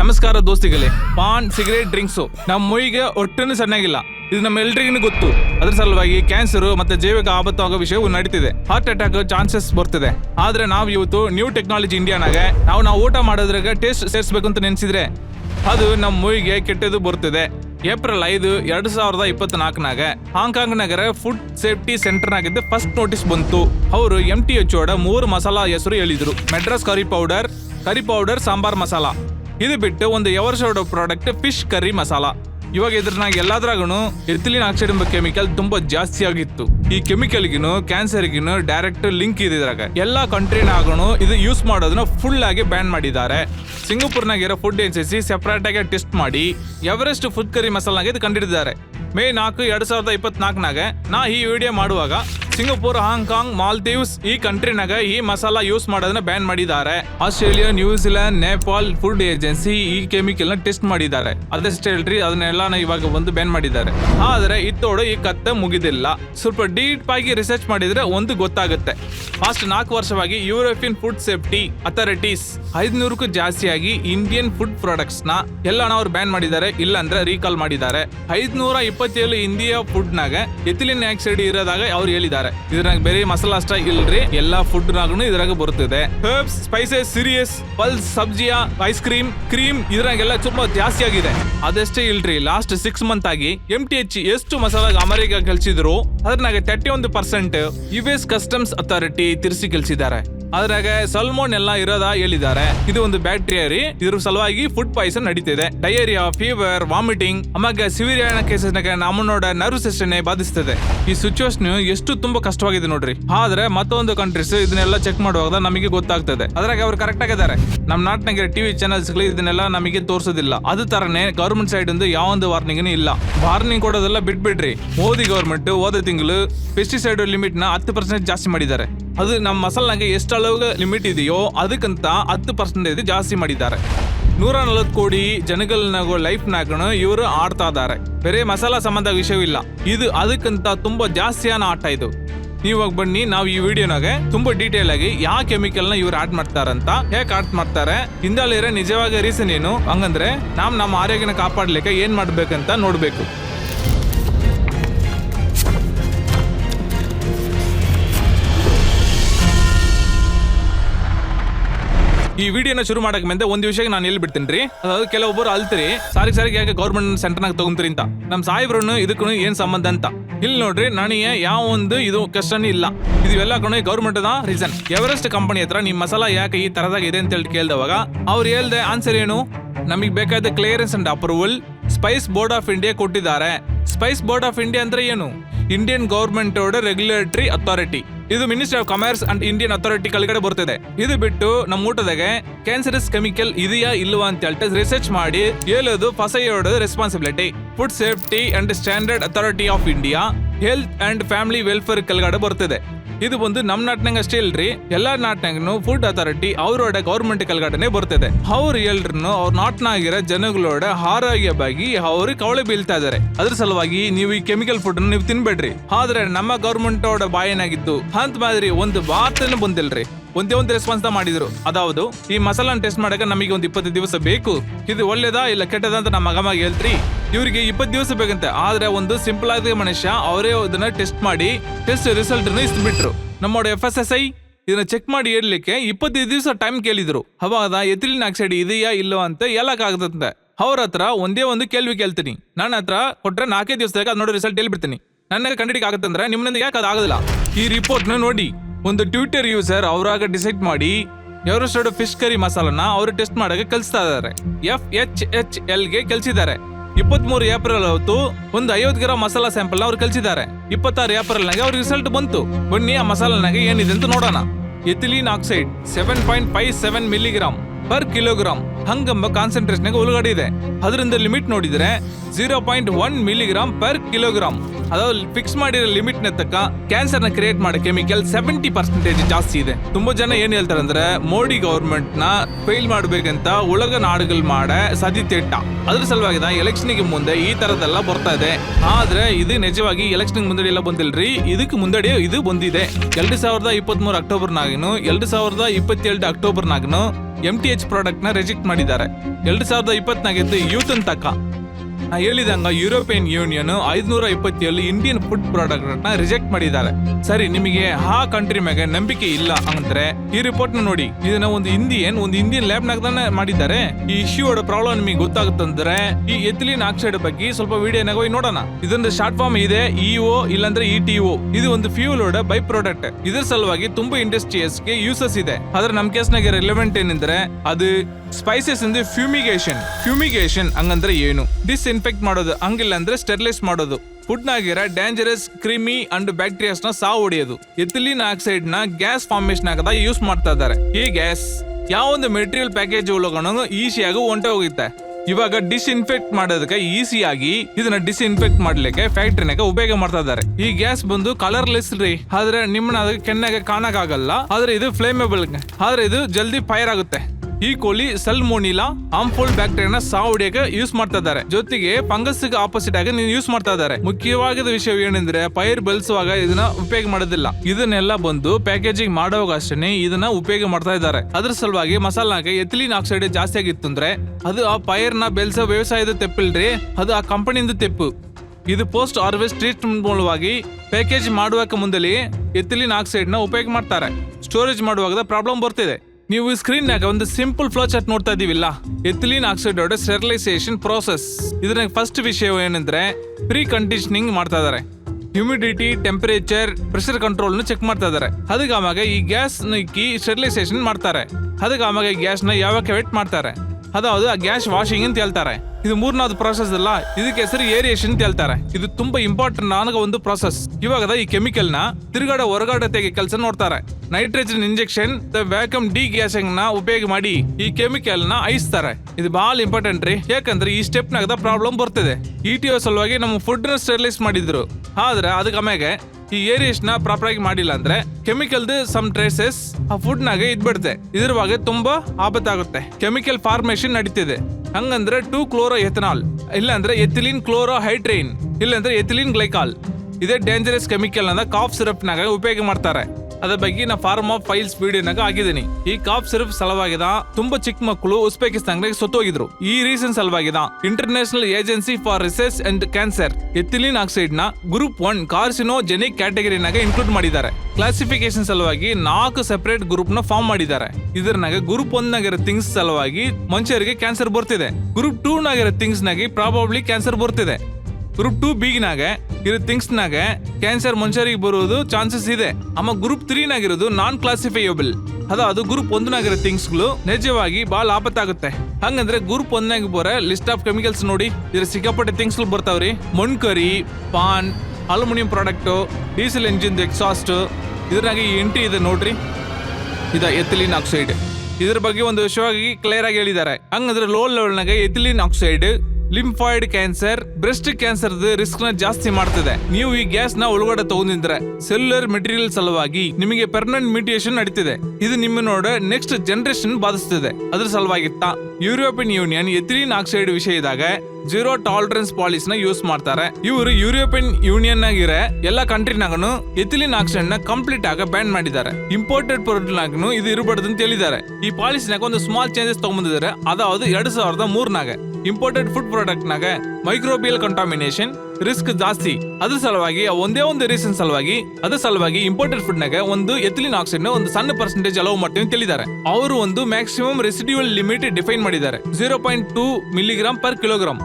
ನಮಸ್ಕಾರ ದೋಸ್ತಿಗಳೇ, PAN, cigarette, drinks. ನಮ್ಮ ಮೈಗೆ ಒಟ್ಟನ್ನು ಸಣ್ಣಾಗಿಲ್ಲ. ಇದು ನಮ್ಮ ಎಲ್ರಿಗೂ ಗೊತ್ತು. ಅದ್ರ ಸಲುವಾಗಿ ಕ್ಯಾನ್ಸರ್ ಮತ್ತೆ ಜೈವಿಕ ಆಪತ್ತು ಆಗೋ ವಿಷಯವು ನಡೀತಿದೆ. ಹಾರ್ಟ್ ಅಟ್ಯಾಕ್ ಚಾನ್ಸಸ್ ಬರ್ತಿದೆ. ಆದ್ರೆ ನಾವು ಇವತ್ತು ನ್ಯೂ ಟೆಕ್ನಾಲಜಿ ಇಂಡಿಯಾನಾಗ ನಾವು ನಾವು ಊಟ ಮಾಡೋದ್ರಾಗ ಟೇಸ್ಟ್ ಸೇರಿಸ್ಬೇಕು ಅಂತ ನೆನೆಸಿದ್ರೆ ಅದು ನಮ್ಮ ಮೈಗೆ ಕೆಟ್ಟದು ಬರ್ತಿದೆ. ಏಪ್ರಿಲ್ ಐದು, ಎರಡು ಸಾವಿರದ ಇಪ್ಪತ್ನಾಲ್ಕನಾಗ ಹಾಂಗ್ಕಾಂಗ್ ನಗರ ಫುಡ್ ಸೇಫ್ಟಿ ಸೆಂಟರ್ನಾಗಿದ್ದ ಫಸ್ಟ್ ನೋಟಿಸ್ ಬಂತು. ಅವರು ಎಂ ಟಿ ಎಚ್ ಓಡ ಮೂರು ಮಸಾಲಾ ಹೆಸರು ಹೇಳಿದ್ರು. Madras curry powder curry powder sambar masala. ಇದು ಬಿಟ್ಟು ಒಂದು ಎವರ್ಸೋಡ್ ಪ್ರಾಡಕ್ಟ್ ಫಿಶ್ ಕರಿ ಮಸಾಲ. ಇವಾಗ ಇದ್ರನಾಗ ಎಲ್ಲಾದ್ರಾಗೂ ಎಥಿಲಿನ್ ಆಕ್ಸೈಡ್ ಎಂಬ ಕೆಮಿಕಲ್ ತುಂಬಾ ಜಾಸ್ತಿ ಆಗಿತ್ತು. ಈ ಕೆಮಿಕಲ್ಗಿನೂ ಕ್ಯಾನ್ಸರ್ಗಿನೂ ಡೈರೆಕ್ಟ್ ಲಿಂಕ್ ಇದೆ ಇದ್ರಾಗ. ಎಲ್ಲಾ ಕಂಟ್ರಿನಾಗೂ ಇದು ಯೂಸ್ ಮಾಡೋದನ್ನ ಫುಲ್ ಆಗಿ ಬ್ಯಾನ್ ಮಾಡಿದ್ದಾರೆ. ಸಿಂಗಪುರ್ನಾಗ ಇರೋ ಫುಡ್ ಏಜೆನ್ಸಿ ಸೆಪರೇಟ್ ಆಗಿ ಟೆಸ್ಟ್ ಮಾಡಿ ಎವರೆಸ್ಟ್ ಫುಡ್ ಕರಿ ಮಸಾಲಾಗ ಇದು ಕಂಡಿಡಿದ್ದಾರೆ. ಮೇ ನಾಲ್ಕು, ಎರಡ್ ಸಾವಿರದ ಇಪ್ಪತ್ನಾಲ್ಕನಾಗ ನಾ ಈ ವಿಡಿಯೋ ಮಾಡುವಾಗ ಸಿಂಗಪುರ್ ಹಾಂಗ್ಕಾಂಗ್ ಮಾಲ್ದೀವ್ಸ್ ಈ ಕಂಟ್ರಿನಾಗ ಈ ಮಸಾಲ ಯೂಸ್ ಮಾಡೋದನ್ನ ಬ್ಯಾನ್ ಮಾಡಿದ್ದಾರೆ. Australia New Zealand Nepal food agency ಈ ಕೆಮಿಕಲ್ನ ಟೆಸ್ಟ್ ಮಾಡಿದ್ದಾರೆ. ಅದಷ್ಟೇ ಹೇಳ್ರಿ ಅದನ್ನೆಲ್ಲ ಇವಾಗ ಒಂದು ಬ್ಯಾನ್ ಮಾಡಿದ್ದಾರೆ. ಆದ್ರೆ ಇತ್ತೋಡು ಈ ಕತ್ತೆ ಮುಗಿದಿಲ್ಲ. ಸ್ವಲ್ಪ ಡೀಪ್ ಆಗಿ ರಿಸರ್ಚ್ ಮಾಡಿದ್ರೆ ಒಂದು ಗೊತ್ತಾಗುತ್ತೆ. ಫಾಸ್ಟ್ ನಾಲ್ಕು ವರ್ಷವಾಗಿ ಯುರೋಪಿಯನ್ ಫುಡ್ ಸೇಫ್ಟಿ ಅಥಾರಿಟೀಸ್ ಐದ್ನೂರಕ್ಕೂ ಜಾಸ್ತಿಯಾಗಿ ಇಂಡಿಯನ್ ಫುಡ್ ಪ್ರಾಡಕ್ಟ್ಸ್ನ ಎಲ್ಲ ಅವ್ರು ಬ್ಯಾನ್ ಮಾಡಿದ್ದಾರೆ ಇಲ್ಲ ಅಂದ್ರೆ ರೀಕಾಲ್ ಮಾಡಿದ್ದಾರೆ. ಐದ್ನೂರ ಇಪ್ಪತ್ತೇಳು ಇಂಡಿಯಾ ಫುಡ್ ನಾಗ ಎಥಿಲಿನ್ ಆಕ್ಸೈಡ್ ಇರೋದಾಗ ಅವ್ರು ಹೇಳಿದ್ದಾರೆ. ಇದ್ರಾಗ ಬೇರೆ ಮಸಾಲ ಅಷ್ಟ ಇಲ್ರಿ. ಎಲ್ಲಾ ಫುಡ್ ನಾಗೂ ಇದ್ರಾಗ ಬರುತ್ತಿದೆ ಹರ್ಬ್ಸ್ ಸ್ಪೈಸಸ್ ಸಿರಿಯಸ್ ಪಲ್ಸ್ ಸಬ್ಜಿಯ ಐಸ್ ಕ್ರೀಮ್ ಕ್ರೀಮ್ ಇದ್ರಾಗೆಲ್ಲ ತುಂಬಾ ಜಾಸ್ತಿ ಆಗಿದೆ. ಅದಷ್ಟೇ ಇಲ್ರಿ ಲಾಸ್ಟ್ ಸಿಕ್ಸ್ ಮಂತ್ ಆಗಿ ಎಂ ಟಿ ಎಚ್ ಎಷ್ಟು ಮಸಾಲ ಅಮೆರಿಕ ಕಲ್ಸಿದ್ರು ಅದ್ರಾಗ ತರ್ಟಿ ಒಂದು percent U S customs authority ತಿರ್ಸಿ ಕಲ್ಸಿದ್ದಾರೆ ಅದ್ರಾಗ ಸಲ್ಮೋನ್ ಎಲ್ಲ ಇರೋದ ಹೇಳಿದ್ದಾರೆ. ಇದು ಒಂದು ಬ್ಯಾಕ್ಟೀರಿಯಾ ಇದ್ರ ಸಲುವಾಗಿ ಫುಡ್ ಪಾಯ್ಸನ್ ನಡೀತಿದೆ. ಡಯೇರಿಯಾ ಫೀವರ್ ವಾಮಿಟಿಂಗ್ ಆಮ್ಯಾಗ ಸಿವಿರಿಯಾನ ಕೇಸಸ್ ನಮ್ಮನೋಡ ನರ್ವ್ ಸಿಸ್ಟಮ್ ಬಾಧಿಸ್ತದೆ. ಈ ಸಿಚುವೇಶನ್ ಎಷ್ಟು ತುಂಬಾ ಕಷ್ಟವಾಗಿದೆ ನೋಡ್ರಿ. ಆದ್ರೆ ಮತ್ತೊಂದು ಕಂಟ್ರೀಸ್ ಇದನ್ನೆಲ್ಲ ಚೆಕ್ ಮಾಡುವಾಗ ನಮಗೆ ಗೊತ್ತಾಗ್ತದೆ. ಅದ್ರಾಗ ಅವ್ರು ಕರೆಕ್ಟ್ ಆಗಿದ್ದಾರೆ. ನಮ್ಮ ನಾಟ್ನಾಗ ಟಿವಿ ಚಾನಲ್ಸ್ ಇದನ್ನೆಲ್ಲ ನಮಗೆ ತೋರಿಸೋದಿಲ್ಲ. ಅದ ತರನೇ ಗವರ್ಮೆಂಟ್ ಸೈಡ್ ಇಂದ ಯಾವೊಂದು ವಾರ್ನಿಂಗ್ ಇಲ್ಲ. ವಾರ್ನಿಂಗ್ ಕೊಡೋದೆಲ್ಲ ಬಿಟ್ಬಿಡ್ರಿ. ಮೋದಿ ಗವರ್ಮೆಂಟ್ ಹೋದ ತಿಂಗಳು ಪೆಸ್ಟಿಸೈಡ್ ಲಿಮಿಟ್ನ ಹತ್ತು ಪರ್ಸೆಂಟ್ ಜಾಸ್ತಿ ಮಾಡಿದ್ದಾರೆ. ಅದು ನಮ್ಮ ಮಸಾಲಾಗೆ ಎಷ್ಟು ಅಳವು ಲಿಮಿಟ್ ಇದೆಯೋ ಅದಕ್ಕಿಂತ ಹತ್ತು ಪರ್ಸೆಂಟೇಜ್ ಜಾಸ್ತಿ ಮಾಡಿದ್ದಾರೆ. ನೂರ ನಲವತ್ತು ಕೋಟಿ ಜನಗಳನ್ನಾಗೋ ಲೈಫ್ನಾಗ ಇವರು ಆಡ್ತಾ ಇದ್ದಾರೆ. ಬೇರೆ ಮಸಾಲ ಸಂಬಂಧ ವಿಷಯವಿಲ್ಲ ಇದು ಅದಕ್ಕಿಂತ ತುಂಬಾ ಜಾಸ್ತಿಯಾನ ಆಟ ಇದು. ನೀವಾಗ ಬನ್ನಿ, ನಾವು ಈ ವಿಡಿಯೋನಾಗೆ ತುಂಬಾ ಡೀಟೇಲ್ ಆಗಿ ಯಾವ ಕೆಮಿಕಲ್ನ ಇವ್ರು ಆಡ್ ಮಾಡ್ತಾರಂತ, ಹೇಗೆ ಆಡ್ ಮಾಡ್ತಾರೆ ಹಿಂದಲ್ಲಿರೋ ನಿಜವಾಗಿ ರೀಸನ್ ಏನು, ಹಂಗಂದ್ರೆ ನಾವು ನಮ್ಮ ಆರೋಗ್ಯನ ಕಾಪಾಡ್ಲಿಕ್ಕೆ ಏನ್ ಮಾಡ್ಬೇಕಂತ ನೋಡ್ಬೇಕು. ಈ ವಿಡಿಯೋನ ಶುರು ಮಾಡಕ್ ಮುಂದೆ ಒಂದು ವಿಷಯ ನಾನು ಎಲ್ಲಿ ಬಿಡ್ತೀನಿ ರೀ. ಅದು ಕೆಲವೊಬ್ಬರು ಅಲ್ತಿರಿ, ಸಾರಿಗೆ ಸಾರಿಗೆ, ಯಾಕೆ ಗೌರ್ಮೆಂಟ್ ಸೆಂಟರ್ನಾಗ ತಗೊಂತೀರಿ ಅಂತ. ನಮ್ಮ ಸಾಹೇಬ್ರನ್ನು ಇದಕ್ಕೂ ಏನ್ ಸಂಬಂಧ ಅಂತ. ಇಲ್ಲಿ ನೋಡ್ರಿ ನನಗೆ ಯಾವ ಒಂದು ಇದು ಕಷ್ಟನೇ ಇಲ್ಲ. ಇದು ಎಲ್ಲ ಕಣ ಗೌರ್ಮೆಂಟ್ ರೀಸನ್ ಎವರೆಸ್ಟ್ ಕಂಪನಿ ಹತ್ರ ನಿಮ್ಮ ಮಸಾಲ ಯಾಕೆ ಈ ತರದಾಗ ಇದೆ ಅಂತ ಹೇಳಿ ಕೇಳ್ದವಾಗ, ಅವ್ರು ಹೇಳ್ದೆ ಆನ್ಸರ್ ಏನು? ನಮಗೆ ಬೇಕಾದ clearance and approval spice board of India ಕೊಟ್ಟಿದ್ದಾರೆ. ಸ್ಪೈಸ್ ಬೋರ್ಡ್ ಆಫ್ ಇಂಡಿಯಾ ಅಂದ್ರೆ ಏನು? ಇಂಡಿಯನ್ ಗೌರ್ಮೆಂಟ್ ರೆಗ್ಯುಲೇಟರಿ ಅಥಾರಿಟಿ ಇದು ministry of commerce and Indian authority ಕೆಳಗಡೆ ಬರ್ತದೆ ಇದು ಬಿಟ್ಟು ನಮ್ಮ ಊಟದಾಗೆ ಕ್ಯಾನ್ಸರಸ್ ಕೆಮಿಕಲ್ ಇದೆಯಾ ಇಲ್ವಾ ಅಂತ ಹೇಳ್ತಾ ರಿಸರ್ಚ್ ಮಾಡಿ, ಹೇಳೋದು ಫಸಯೋಡೋದು responsibility food safety and standard authority of India health and family welfare ಕೆಳಗಡೆ ಬರ್ತದೆ ಇದು ಬಂದು ನಮ್ ನಾಟ್ನಾಗ ಅಷ್ಟೇ ಇಲ್ರಿ, ಎಲ್ಲಾ ನಾಟ್ನಾಗನು ಫುಡ್ ಅಥಾರಿಟಿ ಅವರೋಡ ಗೌರ್ಮೆಂಟ್ ಕೆಳಗಡೆನೆ ಬರ್ತದೆ ಅವ್ರು ಎಲ್ರು ಅವ್ರ ನಾಟ್ನಾಗಿರೋ ಜನಗಳೋಡ ಆರೋಗ್ಯವಾಗಿ ಅವರು ಅವ್ರು ಕವಳೆ ಬೀಳ್ತಾ ಇದಾರೆ ಅದ್ರ ಸಲುವಾಗಿ ನೀವು ಈ ಕೆಮಿಕಲ್ ಫುಡ್ ನೀವು ತಿನ್ಬೇಡ್ರಿ. ಆದ್ರೆ ನಮ್ಮ ಗೌರ್ಮೆಂಟ್ ಬಾಯನಾಗಿದ್ದು? ಅಂತ ಮಾದರಿ ಒಂದು ಮಾತನ್ನು ಬಂದಿಲ್ರಿ. ಒಂದೇ ಒಂದು ರೆಸ್ಪಾನ್ಸ್ ಮಾಡಿದ್ರು. ಅದಾವುದು, ಈ ಮಸಾಲಾನ ಟೆಸ್ಟ್ ಮಾಡಕ ನಮಗೆ ಒಂದು ಇಪ್ಪತ್ತು ದಿವಸ ಬೇಕು. ಇದು ಒಳ್ಳೇದಾ ಇಲ್ಲ ಕೆಟ್ಟದಾ ಅಂತ ನಮ್ಮ ಮಗಮಾಗ ಮಗ ಹೇಳ್ತ್ರಿ. ಇವ್ರಿಗೆ ಇಪ್ಪತ್ತು ದಿವಸ ಬೇಕಂತೆ. ಆದ್ರೆ ಒಂದು ಸಿಂಪಲ್ ಆದ ಮನುಷ್ಯ, ಅವರೇ ಇದನ್ನ ಟೆಸ್ಟ್ ಮಾಡಿ ಟೆಸ್ಟ್ ರಿಸಲ್ಟ್ ಇಸ್ಬಿಟ್ರು. ನಮ್ಮ ಎಫ್ ಎಸ್ ಎಸ್ ಐ ಇದನ್ನ ಚೆಕ್ ಮಾಡಿ ಹೇಳಲಿಕ್ಕೆ ಇಪ್ಪತ್ತೈದು ದಿವಸ ಟೈಮ್ ಕೇಳಿದ್ರು. ಅವಾಗ ಎಥಿಲಿನ್ ಆಕ್ಸೈಡ್ ಇದೆಯಾ ಇಲ್ಲೋ ಅಂತ ಹೇಳಕ್ಕಾಗದಂತೆ ಅವ್ರ ಹತ್ರ ಒಂದೇ ಒಂದು ಕೇಳ್ವಿ ಕೇಳ್ತೀನಿ. ನನ್ನ ಹತ್ರ ಕೊಟ್ರೆ ನಾಲ್ಕೇ ದಿವಸದಾಗ ನೋಡಿ ರಿಸಲ್ಟ್ ಹೇಳ್ಬಿಡ್ತೀನಿ. ನನಗೆ ಕಂಡಿಡಿಗೆ ಆಗುತ್ತಂದ್ರೆ ನಿಮ್ಮನಿಂದ ಯಾಕೆ ಅದು ಆಗೋದಿಲ್ಲ ಈ ರಿಪೋರ್ಟ್ನ ನೋಡಿ, ಒಂದು ಟ್ವಿಟರ್ ಯೂಸರ್ ಅವರಾಗ ಡಿಸೈಡ್ ಮಾಡಿ ಎವರೆಸ್ಟ್ ಫಿಶ್ ಕರಿ ಮಸಾಲನ ಅವರು ಟೆಸ್ಟ್ ಮಾಡಕ್ಕೆ ಕಲಿಸ್ತಾ ಇದ್ದಾರೆ ಎಫ್ ಎಚ್ ಎಚ್ಗೆ ಕಲಿಸಿದ್ದಾರೆ. ಇಪ್ಪತ್ಮೂರು ಏಪ್ರಿಲ್ ಹೊತ್ತು ಒಂದು ಐವತ್ತು ಗ್ರಾಮ್ ಮಸಾಲಾ ಸ್ಯಾಂಪಲ್ ಅವ್ರು ಕಲಿಸಿದ್ದಾರೆ. ಇಪ್ಪತ್ತಾರು ಏಪ್ರಿಲ್ ನಾಗೆ ಅವ್ರ ರಿಸಲ್ಟ್ ಬಂತು. ಬನ್ನಿ ಆ ಮಸಾಲನಾಗೆ ಏನಿದೆ ಅಂತ ನೋಡೋಣ. Ethylene oxide seven point five seven milligram per kilogram ಹಂಗಂಬ ಕಾನ್ಸಂಟ್ರೇಷನ್ಗೆ ಒಳಗಡೆ ಇದೆ. ಅದರಿಂದ ಲಿಮಿಟ್ ನೋಡಿದರೆ zero point one milligram per kilogram ಅದಾವ ಫಿಕ್ಸ್ ಮಾಡಿರೋ ಲಿಮಿಟ್ನ ತಕ್ಕ ನ ಕ್ರಿಯೇಟ್ ಮಾಡೋ ಕೆಮಿಕಲ್ ಸೆವೆಂಟಿ ಪರ್ಸೆಂಟೇಜ್ ಜಾಸ್ತಿ ಇದೆ. ತುಂಬಾ ಜನ ಏನು ಹೇಳ್ತಾರೆ ಅಂದ್ರೆ ಮೋಡಿ ನ ಫೇಲ್ ಮಾಡಬೇಕಂತ ಉಳಗ ನಾಡುಗಳು ಮಾಡ ಸಾಧ್ಯತೆ ಇಟ್ಟ ಅದ್ರ ಸಲುವಾಗಿ ಎಲೆಕ್ಷನ್ಗೆ ಮುಂದೆ ಈ ಥರದ್ದೆಲ್ಲ ಬರ್ತಾ ಇದೆ. ಆದ್ರೆ ಇದು ನಿಜವಾಗಿ ಎಲೆಕ್ಷನ್ ಮುಂದಡಿ ಎಲ್ಲ ಬಂದಿಲ್ರಿ? ಇದಕ್ಕೆ ಮುಂದಡಿ ಇದು ಬಂದಿದೆ. ಎರಡು ಸಾವಿರದ ಇಪ್ಪತ್ತ್ಮೂರು ಅಕ್ಟೋಬರ್ನಾಗಿನೂ, ಎರಡು ಸಾವಿರದ ಇಪ್ಪತ್ತೇಳು ಅಕ್ಟೋಬರ್ನಾಗನು ಎಂ ಟಿ ಎಚ್ ಪ್ರಾಡಕ್ಟ್ನ ರಿಜೆಕ್ಟ್ ಮಾಡಿದ್ದಾರೆ. ಎರಡು ಸಾವಿರದ ಇಪ್ಪತ್ನಾಗಿದ್ದು ಯೂತನ್ ತಕ್ಕ ನಾ ಹೇಳಿದಂಗ ಯುರೋಪಿಯನ್ ಯೂನಿಯನ್ ಐದ್ನೂರ ಇಪ್ಪತ್ತೇಳು ಇಂಡಿಯನ್ ಫುಡ್ ಪ್ರಾಡಕ್ಟ್ನ ರಿಜೆಕ್ಟ್ ಮಾಡಿದ್ದಾರೆ. ಸರಿ, ನಿಮಗೆ ಆ ಕಂಟ್ರಿ ಮ್ಯಾಗೆ ನಂಬಿಕೆ ಇಲ್ಲ ಅಂದ್ರೆ ಈ ರಿಪೋರ್ಟ್ನ ನೋಡಿ. ಇದನ್ನ ಒಂದು ಇಂಡಿಯನ್ ಒಂದು ಇಂಡಿಯನ್ ಲ್ಯಾಬ್ ನಾಗ ಮಾಡಿದ್ದಾರೆ. ಈ ಇಶ್ಯೂ ಪ್ರಾಬ್ಲಮ್ ನಿಮಗೆ ಗೊತ್ತಾಗುತ್ತಂದ್ರೆ ಈ ಎಥಿಲಿನ್ ಆಕ್ಸೈಡ್ ಬಗ್ಗೆ ಸ್ವಲ್ಪ ವಿಡಿಯೋನಾಗ ಹೋಗಿ ನೋಡೋಣ. ಇದೊಂದು ಶಾರ್ಟ್ ಫಾರ್ಮ್ ಇದೆ ಇಒ ಇಲ್ಲಾಂದ್ರೆ ಇ ಟಿ ಒ ಇದು ಒಂದು ಫ್ಯೂಲ್ ಬೈ ಪ್ರಾಡಕ್ಟ್ ಇದ್ರ ಸಲುವಾಗಿ ತುಂಬಾ ಇಂಡಸ್ಟ್ರೀಸ್ಗೆ ಯೂಸಸ್ ಇದೆ. ಆದ್ರೆ ನಮ್ ಕೇಸ್ನಾಗೆ ರಿಲೆವೆಂಟ್ ಏನಂದ್ರೆ ಅದು ಸ್ಪೈಸಸ್ ಅಂದ್ರೆ ಫ್ಯೂಮಿಗೇಷನ್ ಫ್ಯೂಮಿಗೇಷನ್ ಹಂಗಂದ್ರೆ ಏನು? ಡಿಸ್ಇನ್ಫೆಕ್ಟ್ ಮಾಡೋದು, ಹಂಗಿಲ್ಲ ಅಂದ್ರೆ ಸ್ಟೆರ್ಲೈಸ್ ಮಾಡೋದು. ಫುಡ್ ನಾಗಿರೋ ಡೇಂಜರಸ್ ಕ್ರಿಮಿ ಅಂಡ್ ಬ್ಯಾಕ್ಟೀರಿಯಾಸ್ನ ಸಾವು ಹೊಡೆಯೋದು. ಎಥಿಲಿನ್ ಆಕ್ಸೈಡ್ನ ಗ್ಯಾಸ್ ಫಾರ್ಮೇಶನ್ ಆಗದ ಯೂಸ್ ಮಾಡ್ತಾ ಇದ್ದಾರೆ. ಈ ಗ್ಯಾಸ್ ಯಾವ ಒಂದು ಮೆಟೀರಿಯಲ್ ಪ್ಯಾಕೇಜ್ ಒಳಗಣ ಈಸಿಯಾಗಿ ಹೊಂಟೆ ಹೋಗುತ್ತೆ. ಇವಾಗ ಡಿಸ್ಇನ್ಫೆಕ್ಟ್ ಮಾಡೋದಕ್ಕೆ ಈಸಿಯಾಗಿ ಇದನ್ನ ಡಿಸ್ಇನ್ಫೆಕ್ಟ್ ಮಾಡ್ಲಿಕ್ಕೆ ಫ್ಯಾಕ್ಟ್ರಿನಾಗ ಉಪಯೋಗ ಮಾಡ್ತಾ ಇದ್ದಾರೆ. ಈ ಗ್ಯಾಸ್ ಬಂದು ಕಲರ್ಲೆಸ್ ರೀ. ಆದ್ರೆ ನಿಮ್ಮನ್ನ ಕೆನ್ನಾಗ ಕಾಣಕ್ಕಾಗಲ್ಲ. ಆದ್ರೆ ಇದು ಫ್ಲೇಮೇಬಲ್ ಆದ್ರೆ ಇದು ಜಲ್ದಿ ಫೈರ್ ಆಗುತ್ತೆ. ಈ ಕೋಳಿ ಸಲ್ಮೋನಿಲಾ ಹಾರ್ಮ್ಫುಲ್ ಬ್ಯಾಕ್ಟೀರಿಯಾನ ಸಾವು ಯೂಸ್ ಮಾಡ್ತಾ ಇದ್ದಾರೆ. ಜೊತೆಗೆ ಫಂಗಸ್ ಆಪೋಸಿಟ್ ಆಗಿ ಯೂಸ್ ಮಾಡ್ತಾ ಇದ್ದಾರೆ. ಮುಖ್ಯವಾದ ವಿಷಯ ಏನಂದ್ರೆ ಪೈರ್ ಬೆಳೆಸುವಾಗ ಇದನ್ನ ಉಪಯೋಗ ಮಾಡೋದಿಲ್ಲ. ಇದನ್ನೆಲ್ಲ ಬಂದು ಪ್ಯಾಕೇಜಿಂಗ್ ಮಾಡುವಾಗ ಅಷ್ಟೇ ಇದನ್ನ ಉಪಯೋಗ ಮಾಡ್ತಾ ಇದ್ದಾರೆ. ಅದ್ರ ಸಲುವಾಗಿ ಮಸಾಲಾಗೆ ಎಥಿಲಿನ್ ಆಕ್ಸೈಡ್ ಜಾಸ್ತಿ ಆಗಿತ್ತು ಅಂದ್ರೆ ಅದು ಆ ಪೈರ್ನ ಬೆಳೆಸೋ ವ್ಯವಸಾಯದ ತೆಪ್ಪಿಲ್ರಿ, ಅದು ಆ ಕಂಪನಿಯಿಂದ ತೆಪ್ಪು. ಇದು ಪೋಸ್ಟ್ ಹಾರ್ವೆಸ್ಟ್ ಟ್ರೀಟ್ಮೆಂಟ್ ಮೂಲವಾಗಿ ಪ್ಯಾಕೇಜ್ ಮಾಡುವಾಗ ಮುಂದಲ್ಲಿ ಎಥಿಲಿನ್ ಆಕ್ಸೈಡ್ನ ಉಪಯೋಗ ಮಾಡ್ತಾರೆ. ಸ್ಟೋರೇಜ್ ಮಾಡುವಾಗ ಪ್ರಾಬ್ಲಮ್ ಬರ್ತಿದೆ. ನೀವು ಸ್ಕ್ರೀನ್ ನಾಗ ಒಂದು ಸಿಂಪಲ್ ಫ್ಲೋ ಚಾರ್ಟ್ ನೋಡ್ತಾ ಇದೀವಿಲ್ಲ ಎಥಿಲೀನ್ ಆಕ್ಸೈಡ್ ಸ್ಟೆರಿಲೈಸೇಷನ್ ಪ್ರೋಸೆಸ್ ಇದ್ರ ಫಸ್ಟ್ ವಿಷಯ ಏನಂದ್ರೆ ಪ್ರೀ ಕಂಡೀಷನಿಂಗ್ ಮಾಡ್ತಾ ಇದ್ದಾರೆ. Humidity temperature pressure control check ಮಾಡ್ತಾ ಇದಾರೆ ಅದಕ್ಕೆ ಆವಾಗ ಈ ಗ್ಯಾಸ್ ಇಕ್ಕಿ ಸ್ಟೆರಿಲೈಸೇಷನ್ ಮಾಡ್ತಾರೆ. ಅದಕ್ಕೆ ಆವಾಗ ಈ ಗ್ಯಾಸ್ನ ಯಾವಾಗ ವೆಟ್ ಮಾಡ್ತಾರೆ? ಅದಾವುದು ಆ ಗ್ಯಾಸ್ ವಾಷಿಂಗ್ ಅಂತ ಹೇಳ್ತಾರೆ. ಇದು ಮೂರ್ನಾದ ಪ್ರಾಸೆಸ್ ಅಲ್ಲ, ಇದಕ್ಕೆ ಹೆಸರು ಏರಿಯೇಷನ್ ಅಂತ ಹೇಳ್ತಾರೆ. ಇದು ತುಂಬಾ ಇಂಪಾರ್ಟೆಂಟ್ ನನಗ ಒಂದು ಪ್ರೊಸೆಸ್ ಇವಾಗ ಈ ಕೆಮಿಕಲ್ನ ತಿರುಗಾಡ ಹೊರಗಡೆ ತೆಗೆ ಕೆಲಸ ನೋಡ್ತಾರೆ. ನೈಟ್ರೋಜನ್ ಇಂಜೆಕ್ಷನ್ ದ ವ್ಯಾಕಮ್ ಡಿ ಗ್ಯಾಸಿಂಗ್ನ ಉಪಯೋಗ ಮಾಡಿ ಈ ಕೆಮಿಕಲ್ನ ಐಸ್ತಾರೆ. ಇದು ಬಹಳ ಇಂಪಾರ್ಟೆಂಟ್ ರೀ. ಯಾಕಂದ್ರೆ ಈ ಸ್ಟೆಪ್ ನಾಗದ ಪ್ರಾಬ್ಲಮ್ ಬರ್ತಿದೆ. ಇ ಟಿ ಸಲುವಾಗಿ ನಮ್ಮ ಫುಡ್ನ ಸ್ಟೆರಿಲೈಸ್ ಮಾಡಿದ್ರು. ಆದ್ರೆ, ಅದಕ್ಕೆ ಆಮ್ಯಾಗೆ ಈ ಏರಿಯೇಷನ್ ಪ್ರಾಪರ್ ಮಾಡಿಲ್ಲ ಅಂದ್ರೆ ಕೆಮಿಕಲ್ ಸಮ್ ಟ್ರೇಸಸ್ ಆ ಫುಡ್ ನಾಗೆ ಇದ್ಬಿಡುತ್ತೆ ಬಗ್ಗೆ ತುಂಬಾ ಆಪತ್ತಾಗುತ್ತೆ ಕೆಮಿಕಲ್ ಫಾರ್ಮೇಶನ್ ನಡೀತಿದೆ. ಹಂಗಂದ್ರೆ ಟೂ ಕ್ಲೋರೋ ಎಥನಾಲ್ ಇಲ್ಲಾಂದ್ರೆ ಎಥಿಲಿನ್ ಕ್ಲೋರೋ ಹೈಡ್ರೈನ್ ಇಲ್ಲಾಂದ್ರೆ ಎಥಿಲಿನ್ ಗ್ಲೈಕಾಲ್ ಇದೇ ಡೇಂಜರಸ್ ಕೆಮಿಕಲ್ ಅನ್ನ ಕಾಫ್ ಸಿರಪ್ ನಾಗ ಉಪಯೋಗ ಮಾಡ್ತಾರೆ. ಅದ್ರ ಬಗ್ಗೆ ನಾ ಫಾರ್ಮ್ ಆಫ್ ಫೈಲ್ಸ್ ವಿಡಿಯೋನಾಗ ಆಗಿದ್ದೀನಿ ಈ ಕಾಪ್ ಸಿರ್ಫ್ ಸಲುವಾಗಿದ ತುಂಬಾ ಚಿಕ್ಕ ಮಕ್ಕಳು ಉಸ್ಬೇಕಿಸ್ತಾನ್ಗೆ ಸತ್ತೋಗಿದ್ರು. ಈ reason ಸಲುವಾಗಿದ international agency for research and cancer ethylene ಆಕ್ಸೈಡ್ನ group one carcinogenic ಕ್ಯಾಟಗರಿನಾಗ ಇನ್ಕ್ಲೂಡ್ ಮಾಡಿದ್ದಾರೆ. ಕ್ಲಾಸಿಫಿಕೇಶನ್ ಸಲುವಾಗಿ ನಾಲ್ಕು ಸೆಪರೇಟ್ ಗ್ರೂಪ್ನ ಫಾರ್ಮ್ ಮಾಡಿದ್ದಾರೆ. ಇದ್ರನಾಗ ಗ್ರೂಪ್ ಒನ್ ನಾಗಿರೋ ಥಿಂಗ್ಸ್ ಸಲುವಾಗಿ ಮನುಷ್ಯರಿಗೆ ಕ್ಯಾನ್ಸರ್ ಬರ್ತಿದೆ. ಗ್ರೂಪ್ ಟೂ ನಾಗಿರೋ ಥಿಂಗ್ಸ್ ನಾಗಿ ಪ್ರಾಬಬ್ಲಿ ಕ್ಯಾನ್ಸರ್ ಬರ್ತಿದೆ. ಗ್ರೂಪ್ ಟೂ ಬಿಗ್ನಾಗ ಇರೋ ಥಿಂಗ್ಸ್ನಾಗೆ ಕ್ಯಾನ್ಸರ್ ಮನುಷ್ಯರಿಗೆ ಬರುವುದು ಚಾನ್ಸಸ್ ಇದೆ. ಅಮ್ಮ ಗ್ರೂಪ್ ತ್ರೀನಾಗಿರೋದು ನಾನ್ ಕ್ಲಾಸಿಫೈಯಬಲ್ ಅದು ಗ್ರೂಪ್ ಒಂದನಾಗಿರೋ ಥಿಂಗ್ಸ್ಗಳು ನಿಜವಾಗಿ ಬಹಳ ಆಪತ್ತಾಗುತ್ತೆ. ಹಂಗಂದ್ರೆ ಗ್ರೂಪ್ ಒಂದನಾಗ ಬರೋ ಲಿಸ್ಟ್ ಆಫ್ ಕೆಮಿಕಲ್ಸ್ ನೋಡಿ ಇದ್ರ ಸಿಕ್ಕಾಪಟ್ಟೆ ಥಿಂಗ್ಸ್ಗಳು ಬರ್ತಾವ್ರಿ. ಮೊಣ್ಕರಿ, paan, aluminium product diesel engine exhaust ಇದ್ರಾಗೆ ಈ ಎಂಟಿ ಇದೆ ನೋಡ್ರಿ. ಇದ ಎಥಿಲಿನ್ ಆಕ್ಸೈಡ್ ಇದ್ರ ಬಗ್ಗೆ ಒಂದು ವಿಷಯವಾಗಿ ಕ್ಲಿಯರ್ ಆಗಿ ಹೇಳಿದ್ದಾರೆ. ಹಂಗಂದ್ರೆ low ಲೆವೆಲ್ನಾಗ ethylene oxide lymphoid cancer, breast cancer ರಿಸ್ಕ್ನ ಜಾಸ್ತಿ ಮಾಡ್ತದೆ. ನೀವು ಈ ಗ್ಯಾಸ್ನ ಒಳಗಡೆ ತಗೊಂಡಿದ್ರೆ ಸೆಲ್ಯುಲರ್ ಮೆಟೀರಿಯಲ್ ಸಲುವಾಗಿ ನಿಮಗೆ ಪರ್ಮನೆಂಟ್ ಮ್ಯೂಟೇಷನ್ ನಡೀತಿದೆ. ಇದು ನಿಮ್ಮ ನೋಡ ನೆಕ್ಸ್ಟ್ ಜನರೇಷನ್ ಬಾಧಿಸ್ತಿದೆ. ಅದ್ರ ಸಲುವಾಗಿತ್ತ ಯುರೋಪಿಯನ್ ಯೂನಿಯನ್ ಎಥಿಲೀನ್ ಆಕ್ಸೈಡ್ ವಿಷಯದಾಗ ಜೀರೋ ಟಾಲರೆನ್ಸ್ ಪಾಲಿಸಿ ನ ಯೂಸ್ ಮಾಡ್ತಾರೆ. ಇವರು ಯುರೋಪಿಯನ್ ಯೂನಿಯನ್ ನಾಗಿರ ಎಲ್ಲಾ ಕಂಟ್ರಿನಾಗನು ಎಥಿಲಿನ್ ಆಕ್ಸೈಡ್ನ ಕಂಪ್ಲೀಟ್ ಆಗ ಬ್ಯಾನ್ ಮಾಡಿದ್ದಾರೆ. ಇಂಪೋರ್ಟೆಡ್ ಪ್ರಾಡಕ್ಟ್ ನಾಗನು ಇದು ಇರಬಾರ್ದು ಅಂತ ಹೇಳಿದ್ದಾರೆ. ಈ ಪಾಲಿಸಿನಾಗ ಒಂದು ಸ್ಮಾಲ್ ಚೇಂಜಸ್ ತಗೊಂಡ್ಬಂದಿದ್ದಾರೆ ಅದಾவது ಎರಡ್ ಸಾವಿರದ ಮೂರ್ನಾಗ. ಇಂಪೋರ್ಟೆಡ್ ಫುಡ್ ಪ್ರಾಡಕ್ಟ್ನಾಗ ಮೈಕ್ರೋಬಿಯಲ್ ಕಂಟಾಮಿನೇಷನ್ ರಿಸ್ಕ್ ಜಾಸ್ತಿ. ಅದ್ರ ಸಲುವಾಗಿ, ಒಂದೇ ಒಂದು ರೀಸನ್ ಸಲುವಾಗಿ ಅದ್ರ ಸಲುವಾಗಿ ಇಂಪೋರ್ಟೆಡ್ ಫುಡ್ ಒಂದು ಎಥಿಲಿನ್ ಆಕ್ಸೈಡ್ ಒಂದು ಸಣ್ಣ ಪರ್ಸೆಂಟೇಜ್ ಅಲೋ ಮಾಡ್ತೀವಿ ತಿಳಿದಾರೆ ಅವರು ಒಂದು ಮ್ಯಾಕ್ಸಿಮಮ್ ರೆಸಿಡ್ಯೂಲ್ ಲಿಮಿಟ್ ಡಿಫೈನ್ ಮಾಡಿದ್ದಾರೆ. Zero point two milligram per kilogram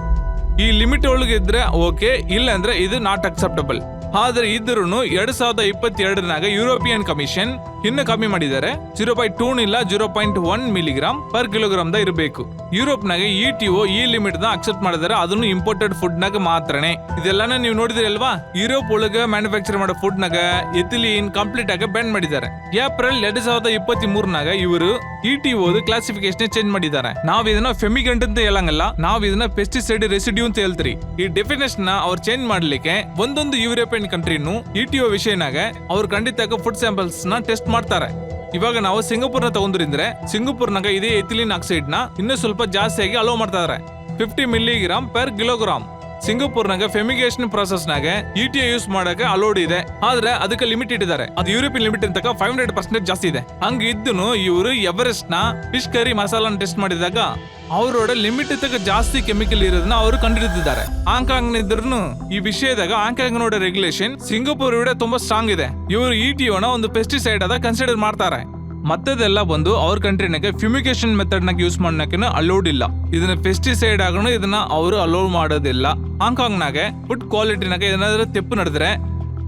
ಈ ಲಿಮಿಟ್ ಒಳಗಿದ್ರೆ ಓಕೆ ಇಲ್ಲ ಅಂದ್ರೆ ಇದು ನಾಟ್ ಅಕ್ಸೆಪ್ಟಬಲ್ ಆದ್ರೆ ಇದ್ರೂ ಎರಡ್ ಸಾವಿರದ ಇಪ್ಪತ್ತೆರಡನಾಗ ಯುರೋಪಿಯನ್ ಕಮಿಷನ್ ಇನ್ನು ಕಮ್ಮಿ ಮಾಡಿದ್ದಾರೆ ಜೀರೋ ಪಾಯಿಂಟ್ ಟೂ ಇಲ್ಲ zero point one milligram per kilogram the ಇರಬೇಕು. ಯುರೋಪ್ನಾಗ ಇ ಟಿ ಒ ಈ ಲಿಮಿಟ್ ದ ಅಕ್ಸೆಪ್ಟ್ ಮಾಡಿದ್ದಾರೆ ಅದನ್ನು ಇಂಪೋರ್ಟೆಡ್ ಫುಡ್ ನಾಗ ಮಾತ್ರನೇ. ಇದೆಲ್ಲಾನ ನೀವು ನೋಡಿದ್ರಿ ಅಲ್ವಾ ಯುರೋಪ್ ಒಳಗ ಮ್ಯಾನುಫ್ಯಾಕ್ಚರ್ ಮಾಡೋ ಫುಡ್ ನಾಗ ಎಥಿಲೀನ್ ಕಂಪ್ಲೀಟ್ ಆಗಿ ಬ್ಯಾನ್ ಮಾಡಿದ್ದಾರೆ. ಏಪ್ರಿಲ್ ಎರಡ್ ಸಾವಿರದ ಇಪ್ಪತ್ತ್ ಇವರು ಇ ಟಿ ಕ್ಲಾಸಿಫಿಕೇಶನ್ ಚೇಂಜ್ ಮಾಡಿದ್ದಾರೆ. ನಾವ್ ಇದನ್ನ ಫೆಮಿಗಂಟ್ ಅಂತ ಹೇಳಂಗಲ್ಲ. ನಾವ್ ಇದನ್ನ ಪೆಸ್ಟಿಸೈಡ್ ರೆಸಿಡ್ಯೂ ಅಂತ ಹೇಳ್ತೀರಿ. ಈ ಡೆಫಿನೇಷನ್ನ ಅವ್ರು ಚೇಂಜ್ ಮಾಡ್ಲಿಕ್ಕೆ ಒಂದೊಂದು ಯುರೋಪಿಯನ್ ಕಂಟ್ರಿನು ಇ ವಿಷಯನಾಗ ಅವ್ರು ಖಂಡಿತ ಫುಡ್ ಸ್ಯಾಂಪಲ್ಸ್ನ ಟೆಸ್ಟ್ ಮಾಡ್ತಾರೆ. ಇವಾಗ ನಾವು ಸಿಂಗಪುರ್ನ ತಗೊಂಡ್ರಿಂದ್ರೆ ಸಿಂಗಪುರ್ನಾಗ ಇದೇ ಎಥಿಲಿನ್ನ ಇನ್ನೂ ಸ್ವಲ್ಪ ಜಾಸ್ತಿಯಾಗಿ ಅಲೋ ಮಾಡ್ತಾ ಇದಾರೆ. ಫಿಫ್ಟಿ ಮಿಲಿಗ್ರಾಮ್ ಪರ್ ಕಿಲೋಗ್ರಾಮ್ ಸಿಂಗಾಪುರ್ನಾಗ ಫೆಮಿಗೇಷನ್ ಪ್ರೊಸೆಸ್ನಾಗ ಇ ಯೂಸ್ ಮಾಡಕ್ಕೆ ಅಲೋಡ್ ಇದೆ. ಆದ್ರೆ ಅದಕ್ಕೆ ಲಿಮಿಟ್ ಇಟ್ಟಿದ್ದಾರೆ. ಅದು ಯುರೋಪಿಯನ್ ಲಿಮಿಟ್ ಅಂತ ಫೈವ್ ಹಂಡ್ರೆಡ್ ಪರ್ಸೆಂಟ್ ಜಾಸ್ತಿ ಇದೆ. ಹಂಗ ಇದ್ದು ಇವರು ಎವರೆಸ್ಟ್ನ ಫಿಶ್ ಕರಿ ಮಸಾಲ ಟೆಸ್ಟ್ ಮಾಡಿದಾಗ ಅವರೋಡ ಲಿಮಿಟ್ ತಕ್ಕ ಜಾಸ್ತಿ ಕೆಮಿಕಲ್ ಇರೋದನ್ನ ಅವರು ಕಂಡುಹಿಡಿದಿದ್ದಾರೆ ಹಾಂಕಾಂಗ್ ಇದ್ರು ಈ ವಿಷಯದಾಗ ಹಾಂಕಾಂಗ್ ನೋಡ ರೆಗ್ಯುಲೇಷನ್ ಸಿಂಗಾಪುರ್ ವಿಡ ತುಂಬಾ ಸ್ಟ್ರಾಂಗ್ ಇದೆ. ಇವರು ಇ ಟಿಒನ ಒಂದು ಪೆಸ್ಟಿಸೈಡ್ ಅದ ಕನ್ಸಿಡರ್ ಮಾಡ್ತಾರೆ. ಮತ್ತದೆಲ್ಲ ಬಂದು ಅವ್ರ ಕಂಟ್ರಿನಾಗ ಫ್ಯೂಮಿಗೇಷನ್ ಮೆಥಡ್ ನಾಗ ಯೂಸ್ ಮಾಡೋಕೆ ಅಲೋಡ್ ಇಲ್ಲ. ಇದನ್ನ ಪೆಸ್ಟಿಸೈಡ್ ಆಗೋಣ ಇದನ್ನ ಅವರು ಅಲೋಡ್ ಮಾಡೋದಿಲ್ಲ. ಹಾಂಕಾಂಗ್ ನಾಗ ಫುಡ್ ಕ್ವಾಲಿಟಿನಾಗ ಏನಾದ್ರೂ ತೆಪ್ಪು ನಡೆದ್ರೆ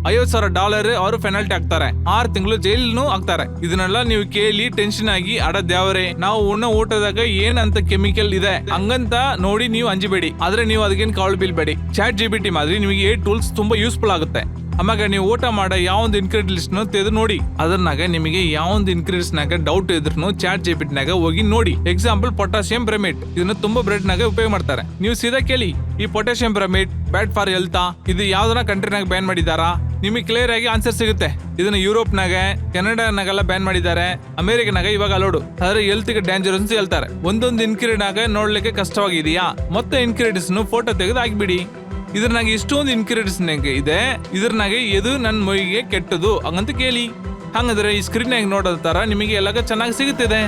ಐವತ್ತು ಸಾವಿರ ಡಾಲರ್ ಅವರು ಪೆನಾಲ್ಟಿ ಹಾಕ್ತಾರೆ. ಆರು ತಿಂಗಳು ಜೈಲ್ನು ಹಾಕ್ತಾರೆ. ಇದನ್ನೆಲ್ಲ ನೀವು ಕೇಳಿ ಟೆನ್ಷನ್ ಆಗಿ, ಅಡ ದ್ಯಾವರೆ ನಾವು ಉಣ್ಣೋ ಊಟದಾಗ ಏನಂತ ಕೆಮಿಕಲ್ ಇದೆ? ಹಂಗಂತ ನೋಡಿ ನೀವು ಅಂಜಬೇಡಿ. ಆದ್ರೆ ನೀವು ಅದಕ್ಕೇನು ಕಾಳು ಬೀಳ್ಬೇಡಿ. ಚಾಟ್ ಜಿ ಬಿ ಟಿ ಮಾದರಿ ನಿಮಗೆ ಏ ಟೂಲ್ಸ್ ತುಂಬಾ ಯೂಸ್ಫುಲ್ ಆಗುತ್ತೆ. ಆಮ್ಯಾಗ ನೀವು ಊಟ ಮಾಡೋ, ಯಾವೊಂದು ಇನ್ಗ್ರೀಡಿಯಂಟ್ಸ್ ತೆಗೆದು ನೋಡಿ. ಅದನ್ನಾಗ ನಿಮಗೆ ಯಾವೊಂದು ನಾಗ ಡೌಟ್ ಇದ್ರು ಚಾಟ್ ಜಿಪಿಟ್ನಾಗ ಹೋಗಿ ನೋಡಿ. ಎಕ್ಸಾಂಪಲ್ ಪೊಟಾಸಿಯಂ ಬ್ರಮೇಟ್ ಇದನ್ನ ತುಂಬಾ ಬ್ರೆಡ್ ನಾಗ ಉಪಯೋಗ ಮಾಡ್ತಾರೆ. ನೀವು ಸೀದಾ ಕೇಳಿ, ಈ ಪೊಟ್ಯಾಸಿಯಂ ಬ್ರಮೇಟ್ ಬ್ಯಾಡ್ ಫಾರ್ ಹೆಲ್ತಾ ಇದು ಯಾವ್ದನ ಕಂಟ್ರಿನಾಗ ಬ್ಯಾನ್ ಮಾಡಿದಾರಾ ನಿಮಗೆ ಕ್ಲಿಯರ್ ಆಗಿ ಆನ್ಸರ್ ಸಿಗುತ್ತೆ. ಇದನ್ನ ಯುರೋಪ್ನಾಗ ಕೆನಡಾನಾಗೆಲ್ಲ ಬ್ಯಾನ್ ಮಾಡಿದ್ದಾರೆ. ಅಮೆರಿಕನಾಗ ಇವಾಗ ಅಲೋಡು. ಆದ್ರೆ ಹೆಲ್ತ್ಗೆ ಡೇಂಜರ್ ಅಂತ ಹೇಳ್ತಾರೆ. ಒಂದೊಂದು ಇನ್ಗ್ರೀಡಿಯಂಟ್ ನೋಡ್ಲಿಕ್ಕೆ ಕಷ್ಟವಾಗಿದೆಯಾ? ಮತ್ತೆ ಇನ್ಗ್ರೀಡಿಯಂಟ್ಸ್ ಫೋಟೋ ತೆಗೆದು ಹಾಕ್ಬಿಡಿ. ಇದ್ರನಾಗ ಇಷ್ಟೊಂದು ಇನ್ಗ್ರೀಡಿಯಂಟ್ಸ್ ಇದೆ ಇದ್ರನಾಗ ಎದು ನನ್ನ ಮೈಗೆ ಕೆಟ್ಟದು, ಹಂಗಂತ ಕೇಳಿ. ಹಂಗಂದ್ರೆ ಈ ಸ್ಕ್ರೀನ್ ನಾಗ ನೋಡೋ ತರ ನಿಮಗೆ ಎಲ್ಲಾಗ ಚೆನ್ನಾಗಿ ಸಿಗುತ್ತಿದೆ.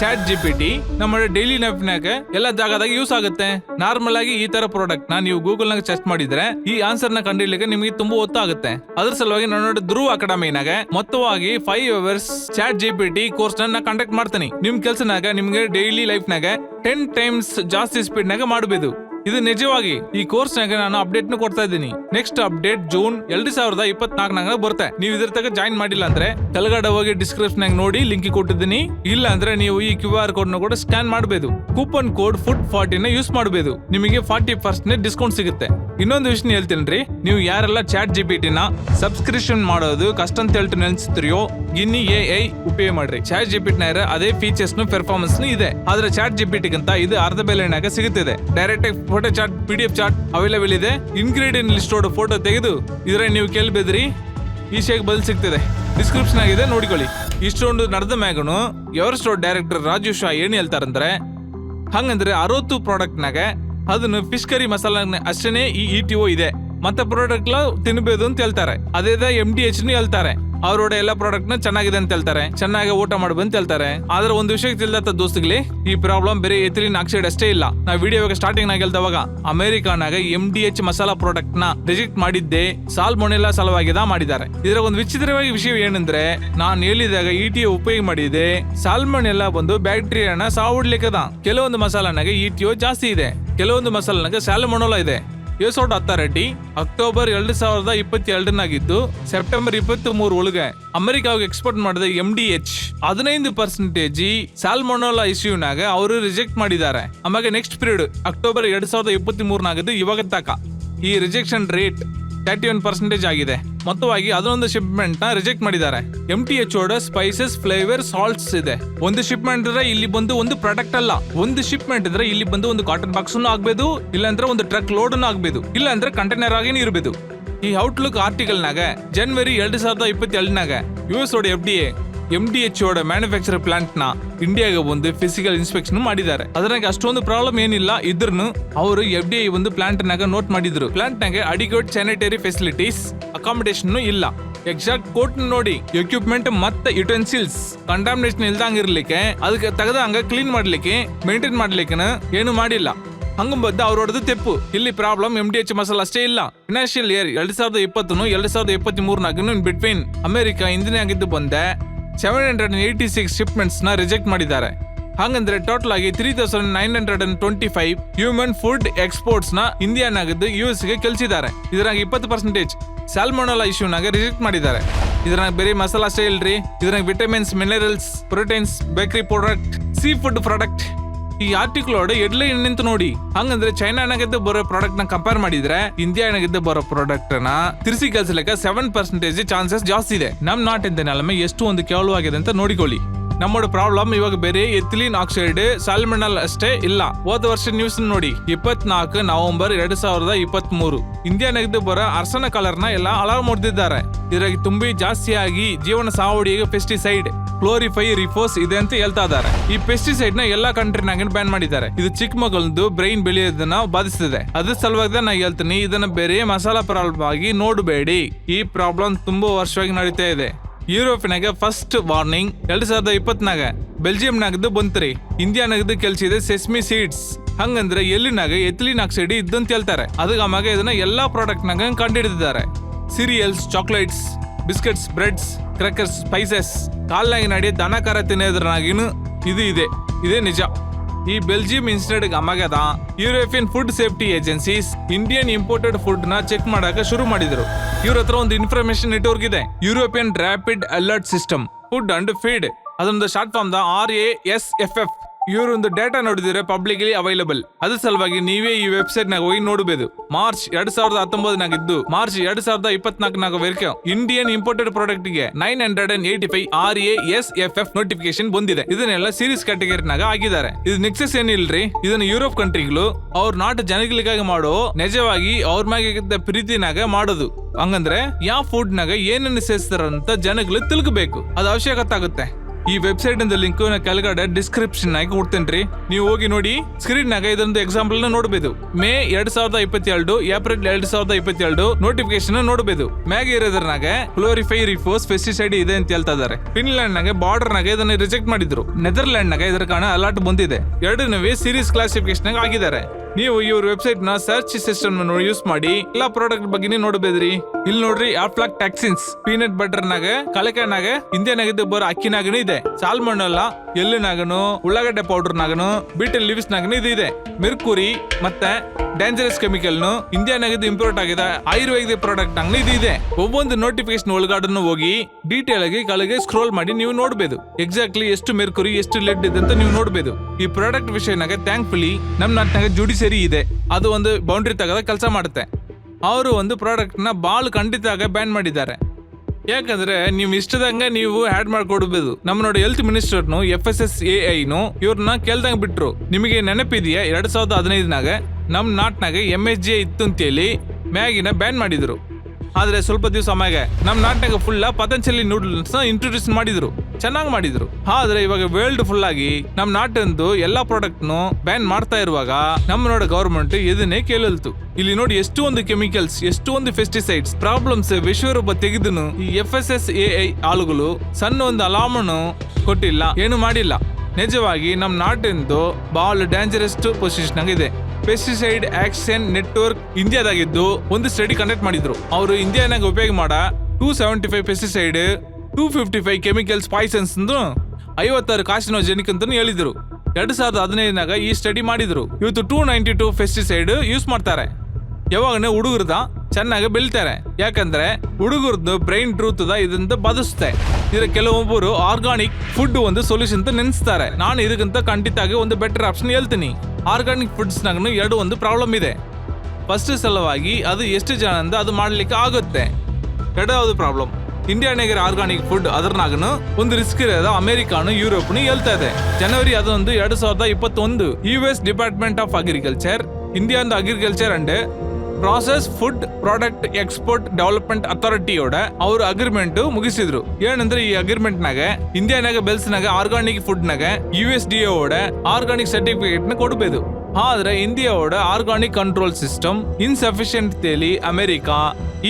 ಚಾಟ್ ಜಿ ಪಿ ಟಿ ನಮ್ಮ ಡೈಲಿ ಲೈಫ್ನಾಗ ಎಲ್ಲ ಜಾಗದಾಗ ಯೂಸ್ ಆಗುತ್ತೆ. ನಾರ್ಮಲ್ ಆಗಿ ಈ ತರ ಪ್ರಾಡಕ್ಟ್ನ ನೀವು ಗೂಗಲ್ ನಾಗ ಚೆಸ್ಟ್ ಮಾಡಿದ್ರೆ ಈ ಆನ್ಸರ್ನ ಕಂಡಿಡ್ಲಿಕ್ಕೆ ನಿಮಗೆ ತುಂಬಾ ಒತ್ತಾಗುತ್ತೆ. ಅದ್ರ ಸಲುವಾಗಿ ನಾನು ನೋಡಿ ಧ್ರುವ ಅಕಾಡೆಮಿನಾಗ ಮೊತ್ತವಾಗಿ five hours chat G P T ಕೋರ್ಸ್ನ ಕಂಡಕ್ಟ್ ಮಾಡ್ತೀನಿ. ನಿಮ್ ಕೆಲ್ಸನಾಗ, ನಿಮ್ಗೆ ಡೈಲಿ ಲೈಫ್ನಾಗ ಟೆನ್ ಟೈಮ್ಸ್ ಜಾಸ್ತಿ ಸ್ಪೀಡ್ ನಾಗ ಮಾಡಬಹುದು ಇದು ನಿಜವಾಗಿ ಈ ಕೋರ್ಸ್ ನಾಗ ನಾನು ಅಪ್ಡೇಟ್ ಕೊಡ್ತಾ ಇದ್ದೀನಿ. ನೆಕ್ಸ್ಟ್ ಅಪ್ಡೇಟ್ ಜೂನ್ ಎರಡು ಸಾವಿರದ ಇಪ್ಪತ್ನಾಲ್ಕನಾಗ ಬರುತ್ತೆ. ನೀವು ಇದ್ರ ತಗ ಜಾಯಿನ್ ಮಾಡಿಲ್ಲ ಅಂದ್ರೆ ಕೆಳಗಡೆ ಹೋಗಿ ಡಿಸ್ಕ್ರಿಪ್ಷನ್ ನೋಡಿ ಲಿಂಕ್ ಕೊಟ್ಟಿದ್ದೀನಿ. ಇಲ್ಲ ಅಂದ್ರೆ ನೀವು ಈ ಕ್ಯೂ ಆರ್ ಕೋಡ್ ಕೂಡ ಸ್ಕ್ಯಾನ್ ಮಾಡಬಹುದು ಕೂಪನ್ ಕೋಡ್ ಫುಡ್ ಫಾರ್ಟಿನ ಯೂಸ್ ಮಾಡಬಹುದು ನಿಮಗೆ ಫಾರ್ಟಿ ಪರ್ಸೆಂಟ್ ಡಿಸ್ಕೌಂಟ್ ಸಿಗುತ್ತೆ. ಇನ್ನೊಂದು ವಿಷಯ ಹೇಳ್ತೀನಿ ನೀವು ಯಾರೆಲ್ಲ ಚಾಟ್ ಜಿ ಪಿ ಸಬ್ಸ್ಕ್ರಿಪ್ಷನ್ ಮಾಡೋದು ಕಷ್ಟ ಅಂತ ಹೇಳ್ತು ನೆನ್ಸ್ತಿರಿಯೋ ಗಿನ್ನಿ ಎ ಐ ಉಪಯೋಗ ಮಾಡ್ರಿ. ಚಾಟ್ ಜಿ ಪಿ ಅದೇ ಫೀಚರ್ಸ್ ಪರ್ಫಾರ್ಮೆನ್ಸ್ ಇದೆ. ಆದ್ರೆ ಚಾಟ್ ಜಿ ಪಿ ಟಿಗಿಂತ ಇದು ಅರ್ಧ ಬೆಲೆನಾಗ ಸಿಗುತ್ತಿದೆ. Direct photo chat P D F chat available ಇದೆ. ಇನ್ಗ್ರೀಡಿಯಂಟ್ ಲಿಸ್ಟ್ ಫೋಟೋ ತೆಗೆದು ಇದರ ನೀವು ಕೇಳಬೇದ್ರಿ. ಈಸಿಯಾಗಿ ಬದಲು ಸಿಗ್ತದೆ. ಡಿಸ್ಕ್ರಿಪ್ಷನ್ ಆಗಿದೆ, ನೋಡಿಕೊಳ್ಳಿ. ಇಷ್ಟೊಂದು ನಡೆದ ಮ್ಯಾಗನು ಎವರೆಸ್ಟ್ ಡೈರೆಕ್ಟರ್ ರಾಜು ಶಾ ಏನು ಹೇಳ್ತಾರಂದ್ರೆ, ಹಂಗಂದ್ರೆ ಅರವತ್ತು ಪ್ರಾಡಕ್ಟ್ನಾಗ ಅದನ್ನು ಫಿಶ್ ಕರಿ ಮಸಾಲ ಅಷ್ಟೇ ಈ ಇ ಟಿ ಒ ಇದೆ. ಮತ್ತೆ ಪ್ರಾಡಕ್ಟ್ ತಿನ್ಬೋದು ಅಂತ ಹೇಳ್ತಾರೆ. ಅದೇ ಎಂ ಡಿ ಎಚ್ ಹೇಳ್ತಾರೆ. ಅವರೋட ಎಲ್ಲ ಪ್ರಾಡಕ್ಟ್ನ ಚೆನ್ನಾಗಿದೆ ಅಂತ ಹೇಳ್ತಾರೆ. ಚೆನ್ನಾಗಿ ಊಟ ಮಾಡ್ಬಂತ ಅಂತ ಹೇಳ್ತಾರೆ. ಆದ್ರೆ ಒಂದು ವಿಷಯ ತಿಳಿದ ದೋಸ್ತಿಗ್ಲಿ, ಈ ಪ್ರಾಬ್ಲಮ್ ಬೇರೆ ಎಥಿಲಿನ್ ಆಕ್ಸೈಡ್ ಅಷ್ಟೇ ಇಲ್ಲ. ನಾ ವಿಡಿಯೋ ಸ್ಟಾರ್ಟಿಂಗ್ ನಾಗ ಹೇಳ್ದವಾಗ ಅಮೆರಿಕಾನಾಗ ಎಂ ಡಿ ಎಚ್ ಮಸಾಲಾ ಪ್ರಾಡಕ್ಟ್ನ ರಿಜೆಕ್ಟ್ ಮಾಡಿದ್ದೆ ಸಾಲ್ಮೊನೆಲ್ಲ ಸಲುವಾಗಿದ ಮಾಡಿದ್ದಾರೆ. ಇದರ ಒಂದು ವಿಚಿತ್ರವಾಗಿ ವಿಷಯ ಏನಂದ್ರೆ, ನಾನು ಹೇಳಿದಾಗ ಇ ಟಿ ಉಪಯೋಗ ಮಾಡಿದೆ ಸಾಲ್ಮೊನೆಲ್ಲ ಬಂದು ಬ್ಯಾಕ್ಟೀರಿಯಾನ ಸಾವುಡ್ಲಿಕ್ಕದ ಕೆಲವೊಂದು ಮಸಾಲಾನಾಗ ಇ ಟಿ ಜಾಸ್ತಿ ಇದೆ. ಕೆಲವೊಂದು ಮಸಾಲಾನಾಗ ಸ್ಯಾಲ್ಮೊನೋಲ ಇದೆ. ಎರಡ್ ಅಥಾರಿಟಿ ಅಕ್ಟೋಬರ್ ಎರಡ್ ಸಾವಿರದ ಇಪ್ಪತ್ತೆರಡನಾಗಿದ್ದು ಸೆಪ್ಟೆಂಬರ್ ಇಪ್ಪತ್ತ್ ಮೂರು ಒಳಗೆ ಅಮೆರಿಕಾಗೆ ಎಕ್ಸ್ಪೋರ್ಟ್ ಮಾಡಿದ ಎಂ ಡಿ ಎಚ್ ಹದಿನೈದು ಪರ್ಸೆಂಟೇಜ್ ಸಾಲ್ಮೊನೋಲಾ ಇಶ್ಯೂನಾಗ ಅವರು ರಿಜೆಕ್ಟ್ ಮಾಡಿದ್ದಾರೆ. ಆಮೇಲೆ ನೆಕ್ಸ್ಟ್ ಪೀರಿಯಡ್ ಅಕ್ಟೋಬರ್ ಎರಡ್ ಸಾವಿರದ ಇಪ್ಪತ್ತ್ ಮೂರನಾಗಿದ್ದು ಇವಾಗ ತಕ ಈ rejection rate thirty one percentage ಆಗಿದೆ. ಮೊತ್ತವಾಗಿ ಅದೊಂದು ಶಿಪ್ಮೆಂಟ್ನ ರಿಜೆಕ್ಟ್ ಮಾಡಿದ್ದಾರೆ. ಎಂ ಟಿ ಎಚ್ ಓಡ ಸ್ಪೈಸಸ್ ಫ್ಲೇವರ್ ಸಾಲ್ಟ್ಸ್ ಇದೆ. ಒಂದು ಶಿಪ್ಮೆಂಟ್ ಇದ್ರೆ ಇಲ್ಲಿ ಬಂದು ಒಂದು ಪ್ರಾಡಕ್ಟ್ ಅಲ್ಲ. ಒಂದು ಶಿಪ್ಮೆಂಟ್ ಇದ್ರೆ ಇಲ್ಲಿ ಬಂದು ಒಂದು ಕಾಟನ್ ಬಾಕ್ಸ್ ಆಗ್ಬೇಕು ಇಲ್ಲಾಂದ್ರೆ ಒಂದು ಟ್ರಕ್ ಲೋಡ್ ಆಗ್ಬೇಕು ಇಲ್ಲಾಂದ್ರೆ ಕಂಟೈನರ್ ಆಗಿ ಇರಬೇಕು ಈ ಔಟ್ಲುಕ್ ಆರ್ಟಿಕಲ್ ನಾಗ ಜನವರಿ ಎರಡ್ ಸಾವಿರದ ಇಪ್ಪತ್ತೆರಡನಾಗ ಯು ಎಸ್ ಓಡ F D A M D H ಓಡ ಮ್ಯಾನುಫ್ಯಾಕ್ಚರ್ ಪ್ಲಾಂಟ್ನ ಇಂಡಿಯಾಗೆ ಬಂದು ಫಿಸಿಕಲ್ ಇನ್ಸ್ಪೆಕ್ಷನ್ ಮಾಡಿದ್ದಾರೆ. ಅದ್ರಾಗ ಅಷ್ಟೊಂದು ಪ್ರಾಬ್ಲಮ್ ಏನಿಲ್ಲ. ಇದ್ರೂ ಅವರು ಎಫ್ ಡಿ ಐ ಒಂದು ಪ್ಲಾಂಟ್ ನಾಗ ನೋಟ್ ಮಾಡಿದ್ರು. ಪ್ಲಾಂಟ್ ನಾಗ ಅಡಿಕ್ವೇಟ್ ಸ್ಯಾನಿಟರಿ ಫೆಸಿಲಿಟೀಸ್ ಅಕಾಮಿಡೇಷನ್ ಇಲ್ಲ. ಎಕ್ಸಾಕ್ಟ್ ಕೋಟ್ ನೋಡಿ ಎಕ್ವಿಪ್ಮೆಂಟ್ ಮತ್ತೆ ಯುಟೆನ್ಸಿಲ್ಸ್ ಕಂಟಾಮಿನೇಷನ್ ಇಲ್ದಂಗ ಇರ್ಲಿಕ್ಕೆ ಅದಕ್ಕೆ ತೆಗೆದಂಗ ಕ್ಲೀನ್ ಮಾಡ್ಲಿಕ್ಕೆ ಮೇಂಟೈನ್ ಮಾಡ್ಲಿಕ್ಕೆ ಏನು ಮಾಡಿಲ್ಲ. ಹಂಗಂಬದ್ದ ಅವ್ರೊಡದು ತೆಪ್ಪು. ಇಲ್ಲಿ problem M D H masala ಅಷ್ಟೇ ಇಲ್ಲ. ಫಿನಾನ್ಷಿಯಲ್ ಇಯರ್ ಎರಡ್ ಸಾವಿರದ ಇಪ್ಪತ್ತನು ಎರಡ್ ಸಾವಿರದ ಇಪ್ಪತ್ತ್ ಮೂರ್ನಾಗ ಬಿಟ್ವೀನ್ ಅಮೆರಿಕ ಇಂದಿನ ಆಗಿದ್ದು ಬಂದೆ. ಸೆವೆನ್ ಹಂಡ್ರೆಡ್ ಏಯ್ಟಿ ಸಿಕ್ಸ್ ಶಿಪ್ಮೆಂಟ್ಸ್ನ ರಿಜೆಕ್ಟ್ ಮಾಡಿದ್ದಾರೆ. ಹಾಗಂದ್ರೆ ಟೋಟಲ್ ಆಗಿ three thousand nine hundred and twenty five human food ಎಕ್ಸ್ಪೋರ್ಟ್ಸ್ನ ಇಂಡಿಯಾನಾಗಿದ್ದು ಯು ಎಸ್ಗೆ ಕಳಿಸಿದ್ದಾರೆ ಇದ್ರಾಗ ಇಪ್ಪತ್ತು ಪರ್ಸೆಂಟೇಜ್ ಇಶ್ಯೂ ಇಶ್ಯೂನಾಗ ರಿಜೆಕ್ಟ್ ಮಾಡಿದ್ದಾರೆ. ಇದ್ರಾಗ ಬೇರೆ ಮಸಾಲ ಅಷ್ಟೇ ಇಲ್ರಿ. ಇದ್ರಾಗ vitamins minerals proteins bakery product sea food product ಈ ಆರ್ಟಿಕಲ್ ಎಡ್ಲೆ ನಿಂತು ನೋಡಿ. ಹಂಗಂದ್ರೆ ಚೈನಾನಾಗಿದ್ದು ಬರೋ ಪ್ರಾಡಕ್ಟ್ನ ಕಂಪೇರ್ ಮಾಡಿದ್ರೆ ಇಂಡಿಯಾನಾಗಿದ್ದು ಬರೋ ಪ್ರಾಡಕ್ಟ್ನ ತಿರ್ಸಿ ಕಲ್ಸಲಿಕ್ಕೆ ಸೆವೆನ್ ಪರ್ಸೆಂಟೇಜ್ ಚಾನ್ಸಸ್ ಜಾಸ್ತಿ ಇದೆ. ನಮ್ ನಾಟಿಂದ ನೆಲಮೆ ಎಷ್ಟು ಒಂದು ಕೇವಲವಾಗಿದೆ ಅಂತ ನೋಡಿಕೊಳ್ಳಿ. ನಮ್ಮೋಡ ಪ್ರಾಬ್ಲಮ್ ಇವಾಗ ಬೇರೆ ಎಥಿಲಿನ್ ಆಕ್ಸೈಡ್ ಸಾಲ್ಮನಲ್ ಅಷ್ಟೇ ಇಲ್ಲ. ಹೋದ ವರ್ಷ ನ್ಯೂಸ್ ನೋಡಿ, ಇಪ್ಪತ್ನಾಲ್ಕು ನವೆಂಬರ್ ಎರಡ್ ಸಾವಿರದ ಇಪ್ಪತ್ತ್ ಮೂರು ಇಂಡಿಯಾನಾಗಿದ್ದು ಬರೋ ಅರ್ಸನ ಕಲರ್ನ ಎಲ್ಲ ಅಲಾವ್ ಮಾಡ್ತಿದ್ದಾರೆ ಇದ್ರಾಗಿ ತುಂಬಿ ಜಾಸ್ತಿ ಆಗಿ ಜೀವನ ಸಾವಡಿಗೆ ಪೆಸ್ಟಿಸೈಡ್ ಕ್ಲೋರಿಫೈ ರಿಫೋಸ್ ಇದೆ ಅಂತ ಹೇಳ್ತಾ ಇದ್ದಾರೆ. ಈ ಪೆಸ್ಟಿಸೈಡ್ನ ಎಲ್ಲಾ ಕಂಟ್ರಿನಾಗ ಬ್ಯಾನ್ ಮಾಡಿದ್ದಾರೆ. ಇದು ಚಿಕ್ಕ ಮಗಳದು ಬ್ರೈನ್ ಬೆಳೆಯೋದನ್ನ ಬಾಧಿಸುತ್ತದೆ ಅದ್ರ ಸಲುವಾಗಿ ನಾ ಹೇಳ್ತೀನಿ, ಇದನ್ನ ಬೇರೆ ಮಸಾಲಾ ಪ್ರಾಬ್ಲಮ್ ಆಗಿ ನೋಡಬೇಡಿ. ಈ ಪ್ರಾಬ್ಲಮ್ ತುಂಬಾ ವರ್ಷವಾಗಿ ನಡೀತಾ ಇದೆ. ಯುರೋಪಿನಾಗ ಫಸ್ಟ್ ವಾರ್ನಿಂಗ್ ಎರಡ್ ಸಾವಿರದ ಇಪ್ಪತ್ನಾಗ ಇಂಡಿಯಾ ಬಂತ್ರಿ. ಕೆಲಸ ಕೆಲ್ಸಿದೆ ಸೆಸ್ಮಿ ಸೀಡ್ಸ್ ಹಂಗಂದ್ರೆ ಎಲ್ಲಿನಾಗ ಎಥಿಲಿನ್ ಆಕ್ಸೈಡ್ ಇದ್ದಂತ ಹೇಳ್ತಾರೆ. ಅದಕ್ಕೆ ಆಮ್ಯಾಗ ಇದನ್ನ ಎಲ್ಲಾ ಪ್ರಾಡಕ್ಟ್ನಾಗ ಕಂಡುಹಿಡಿದಿದ್ದಾರೆ cereals chocolates biscuits, breads crackers spices, ಕಾಲ್ನಾಗಿ ನಡಿ ದನ ಕರ ತಿನ್ನೋದ್ರನಾಗಿನು ಇದು ಇದೆ. ಇದೇ ನಿಜ. ಈ Belgium institute ಅಮಗದ European food safety agencies Indian imported ಫುಡ್ನ ಚೆಕ್ ಮಾಡಕ್ಕೆ ಶುರು ಮಾಡಿದ್ರು. ಇವ್ರ ಹತ್ರ ಒಂದು ಇನ್ಫಾರ್ಮೇಶನ್ ನೆಟ್ವರ್ಕ್ ಇದೆ. European rapid alert system, food and feed. ಅದೊಂದು short form the R A S F F ಇವ್ರೊಂದು data ನೋಡಿದ್ರೆ ಪಬ್ಲಿಕ್ಲಿ ಅವೈಲಬಲ್ ಅದ್ರ ಸಲುವಾಗಿ ನೀವೇ ಈ ವೆಬ್ಸೈಟ್ ನಾಗ ಹೋಗಿ ನೋಡಬೇಕು ಮಾರ್ಚ್ ಎರಡ್ ಸಾವಿರದ ಹತ್ತೊಂಬತ್ತನಾಗ ಇದ್ದು ಮಾರ್ಚ್ ಎರಡ್ ಸಾವಿರದ ಇಪ್ಪತ್ನಾಲ್ಕನಾಗ ವರ್ಕೆ Indian imported ಪ್ರಾಡಕ್ಟ್ಗೆ nine hundred and eighty five R A S F F notification ಬಂದಿದೆ. ಇದನ್ನೆಲ್ಲ ಸೀರೀಸ್ ಕ್ಯಾಟಗರಿನಾಗ ಆಗಿದ್ದಾರೆ ಇದು ನೆಕ್ಸಸ್ ಏನಿಲ್ರಿ? ಇದನ್ನ ಯುರೋಪ್ ಕಂಟ್ರಿಗಳು ಅವ್ರ ನಾಟ್ ಜನಗಳಿಗಾಗಿ ಮಾಡೋ, ನಿಜವಾಗಿ ಅವ್ರ ಮ್ಯಾಗಿದ್ದ ಪ್ರೀತಿನಾಗ ಮಾಡೋದು. ಹಂಗಂದ್ರೆ, ಯಾವ ಫುಡ್ ನಾಗ ಏನನ್ನ ಸೇರಿಸ್ತಾರಂತ ಜನಗಳು ತಿಳ್ಕಬೇಕು. ಅದು ಅವಶ್ಯಕತೆ ಆಗುತ್ತೆ. ಈ ವೆಬ್ಸೈಟ್ ಇಂದ ಲಿಂಕ್ ನಾ ಕೆಳಗಡೆ ಡಿಸ್ಕ್ರಿಪ್ಷನ್ ಆಗಿ ಕೊಡ್ತೇನ್ರಿ. ನೀವು ಹೋಗಿ ನೋಡಿ ಸ್ಕ್ರೀನ್ ನಾಗ ಇದೊಂದು ಎಕ್ಸಾಂಪಲ್ ನೋಡಬಹುದು ಮೇ ಎರಡ್ ಸಾವಿರದ ಇಪ್ಪತ್ತೆರಡು ಏಪ್ರಿಲ್ ಎರಡ್ ಸಾವಿರದ ಇಪ್ಪತ್ತೆರಡು ನೋಟಿಫಿಕೇಶನ್ ನೋಡಬಹುದು ಮ್ಯಾಗ ಇರೋದ್ರನಾಗ ಕ್ಲೋರಿಫೈ ರಿಫೋಸ್ ಪೆಸ್ಟಿಸೈಡ್ ಇದೆ ಅಂತ ಹೇಳ್ತಾ ಇದಾರೆ. ಫಿನ್ಲ್ಯಾಂಡ್ ನಾಗ ಬಾರ್ಡರ್ ನಾಗ ಇದನ್ನ ರಿಜೆಕ್ಟ್ ಮಾಡಿದ್ರು. ನೆದರ್ಲ್ಯಾಂಡ್ ನಾಗ ಇದರ ಕಾರಣ ಅಲರ್ಟ್ ಬಂದಿದೆ. ಎರಡನೇ ಸೀರೀಸ್ ಕ್ಲಾಸಿಫಿಕೇಶನ್ ಆಗಿದ್ದಾರೆ. ನೀವು ಇವ್ರ ವೆಬ್ಸೈಟ್ನ ಸರ್ಚ್ ಸಿಸ್ಟಮ್ ಯೂಸ್ ಮಾಡಿ, ಎಲ್ಲಾ ಪ್ರಾಡಕ್ಟ್ ಬಗ್ಗೆ ನೋಡಬೇದ್ರಿ ಇಲ್ಲಿ ನೋಡ್ರಿ ಆಫ್ಲಾಕ್ ಟ್ಯಾಕ್ಸಿನ್ಸ್ ಪೀನಟ್ ಬಟರ್ ನಾಗ ಕಲಕಾನಾಗ ಹಿಂದೆನಾಗಿದ್ದು ಬರೋ ಅಕ್ಕಿನಾಗನು ಇದೆ. ಸಾಲ್ಮಣ್ಣಲ್ಲ ಎಲ್ಲಿನಾಗನು ಉಳ್ಳಾಗಡ್ಡೆ ಪೌಡರ್ ನಾಗನು ಬೀಟಲ್ ಲಿವ್ಸ್ ನಾಗನು ಇದು ಇದೆ. ಮಿರ್ಕುರಿ ಮತ್ತೆ ಡೇಂಜರಸ್ ಕೆಮಿಕಲ್ ನು ಇಂಡಿಯಾನಾಗಿದ್ದು ಇಂಪೋರ್ಟ್ ಆಗಿದೆ ಆಯುರ್ವೇದ ಪ್ರಾಡಕ್ಟ್ ನಾಗನು ಇದು ಇದೆ. ಒவ்வೊಂದು ನೋಟಿಫಿಕೇಶನ್ ಒಳಗಾಡನ್ನು ಹೋಗಿ ಡೀಟೇಲ್ ಆಗಿ, ಕೆಳಗೆ ಸ್ಕ್ರೋಲ್ ಮಾಡಿ ನೀವು ನೋಡಬಹುದು ಎಕ್ಸಾಕ್ಟ್ಲಿ ಎಷ್ಟು ಮೆರ್ಕುರಿ ಎಷ್ಟು ಲೆಡ್ ಇದೆ ಅಂತ ನೀವು ನೋಡಬಹುದು ಈ ಪ್ರಾಡಕ್ಟ್ ವಿಷಯನಾಗ ಥ್ಯಾಂಕ್ಫುಲಿ ನಮ್ ನಾಟ್ನಾಗ ಜುಡಿಸರಿ ಇದೆ. ಅದು ಒಂದು ಬೌಂಡ್ರಿ ತಗದ ಕೆಲಸ ಮಾಡುತ್ತೆ. ಅವರು ಒಂದು ಪ್ರಾಡಕ್ಟ್ನ ನ ಬಾಳ್ ಖಂಡಿತ ಬ್ಯಾನ್ ಮಾಡಿದ್ದಾರೆ. ಯಾಕಂದ್ರೆ ನೀವು ಇಷ್ಟದಂಗೆ ನೀವು ಆಡ್ ಮಾಡ್ಕೊಡ್ಬೋದು. ನಮ್ಮ ನೋಡಿ ಹೆಲ್ತ್ ಮಿನಿಸ್ಟರ್ನು ಎಫ್ ಎಸ್ ಎಸ್ ಎ ಐನು ಇವ್ರನ್ನ ಕೇಳ್ದಂಗೆ ಬಿಟ್ರು. ನಿಮಗೆ ನೆನಪಿದೆಯಾ? ಎರಡ್ ಸಾವಿರದ ಹದಿನೈದನಾಗ ನಮ್ಮ ನಾಟ್ನಾಗ ಎಂ ಎಸ್ ಜಿ ಇತ್ತು ಅಂತೇಳಿ ಮ್ಯಾಗಿನ ಬ್ಯಾನ್ ಮಾಡಿದ್ರು. ಆದರೆ ಸ್ವಲ್ಪ ದಿವಸ ಆಮ್ಯಾಗ ನಮ್ಮ ನಾಟ್ನಾಗ ಫುಲ್ಲ ಪತಂಜಲಿ ನೂಡಲ್ಸ್ ಇಂಟ್ರೊಡ್ಯೂಸ್ ಮಾಡಿದ್ರು. ಚೆನ್ನಾಗಿ ಮಾಡಿದ್ರು. ಆದ್ರೆ ಇವಾಗ ವರ್ಲ್ಡ್ ಫುಲ್ ಆಗಿ ನಮ್ ನಾಟಂದು ಎಲ್ಲಾ ಪ್ರಾಡಕ್ಟ್ ನು ಬ್ಯಾನ್ ಮಾಡ್ತಾ ಇರುವಾಗ ನಮ್ಮ ನೋಡ ಗವರ್ಮೆಂಟ್ ಇದನ್ನೇ ಕೇಳಲ್ತು. ಇಲ್ಲಿ ನೋಡಿ ಎಷ್ಟು ಒಂದು ಕೆಮಿಕಲ್ಸ್ ಎಷ್ಟು ಒಂದು ಪೆಸ್ಟಿಸೈಡ್ಸ್ ಪ್ರಾಬ್ಲಮ್ಸ್ ವಿಶ್ವರೂಪ ತೆಗೆದನು ಈ F S S A I ಆಳುಗಳು ಸಣ್ಣ ಒಂದು ಅಲಾಮನು ಕೊಟ್ಟಿಲ್ಲ, ಏನು ಮಾಡಿಲ್ಲ. ನಿಜವಾಗಿ ನಮ್ಮ ನಾಟಿಂದು ಬಹಳ ಡೇಂಜರಸ್ ಪೊಸಿಷನ್ ಇದೆ ಪೆಸ್ಟಿಸೈಡ್ ಆಕ್ಷನ್ ನೆಟ್ವರ್ಕ್ ಇಂಡಿಯಾದಾಗಿದ್ದು ಒಂದು ಸ್ಟಡಿ ಕಂಡಕ್ಟ್ ಮಾಡಿದ್ರು. ಅವರು ಇಂಡಿಯಾನಾಗ ಉಪಯೋಗ ಮಾಡ two seventy five pesticide two fifty five chemicals poisons ಐವತ್ತಾರು ಕಾಸಿನೋಜೆನಿಕ್ ಅಂತ ಹೇಳಿದ್ರು. ಎರಡು ಸಾವಿರದ ಹದಿನೈದನಾಗ ಈ ಸ್ಟಡಿ ಮಾಡಿದ್ರು. ಇವತ್ತು two ninety two pesticide use ಮಾಡ್ತಾರೆ. ಯಾವಾಗನೇ ಹುಡುಗರ್ದ ಚೆನ್ನಾಗಿ ಬೆಳಿತಾರೆ. ಯಾಕಂದ್ರೆ ಹುಡುಗರದ್ದು ಬ್ರೈನ್ ಟ್ರೂತ್ ಇದಂತ ಬಾಧಿಸುತ್ತೆ ಇದ್ರ ಕೆಲವೊಬ್ಬರು ಆರ್ಗಾನಿಕ್ ಫುಡ್ ಒಂದು ಸೊಲ್ಯೂಷನ್ ಅಂತ ನೆನೆಸ್ತಾರೆ. ನಾನು ಇದಕ್ಕಿಂತ ಖಂಡಿತಾಗಿ ಒಂದು ಬೆಟರ್ ಆಪ್ಷನ್ ಹೇಳ್ತೀನಿ. ಆರ್ಗಾನಿಕ್ ಫುಡ್ಸ್ ನಾಗನು ಎರಡು ಒಂದು ಪ್ರಾಬ್ಲಮ್ ಇದೆ. ಫಸ್ಟ್ ಸಲುವಾಗಿ ಅದು ಎಷ್ಟು ಜನ ಅಂತ ಅದು ಮಾಡ್ಲಿಕ್ಕೆ ಆಗುತ್ತೆ. ಎರಡಾವುದು ಪ್ರಾಬ್ಲಮ್ ಇಂಡಿಯಾನಾಗಿರೋ ಆರ್ಗಾನಿಕ್ ಫುಡ್ ಅದರ್ನಾಗನು ಒಂದು ರಿಸ್ಕ್ ಇರೋದ ಅಮೆರಿಕಾನು, ಯುರೋಪ್ನು ಹೇಳ್ತಾ ಇದೆ. ಜನವರಿ ಅದೊಂದು ಎರಡ್ ಸಾವಿರದ ಇಪ್ಪತ್ತೊಂದು U S department of agriculture Indian agriculture and process food product export development ಅಥಾರಿಟಿಯೋಡ ಅವರು ಅಗ್ರಿಮೆಂಟ್ ಮುಗಿಸಿದ್ರು. ಏನಂದ್ರೆ ಈ ಅಗ್ರಿಮೆಂಟ್ ನಾಗ ಇಂಡಿಯಾನಾಗ ಬೆಲ್ಸ್ನಾಗ ಆರ್ಗಾನಿಕ್ ಫುಡ್ ನಾಗ ಯು ಎಸ್ ಡಿ ಓಡ ಆರ್ಗಾನಿಕ್ ಸರ್ಟಿಫಿಕೇಟ್ನ ಕೊಡಬೇಕು ಆದ್ರೆ ಇಂಡಿಯಾவோட ಆರ್ಗಾನಿಕ್ ಕಂಟ್ರೋಲ್ ಸಿಸ್ಟಮ್ ಇನ್ಸಫಿಷಿಯೆಂಟ್ ತೇಲಿ ಅಮೆರಿಕ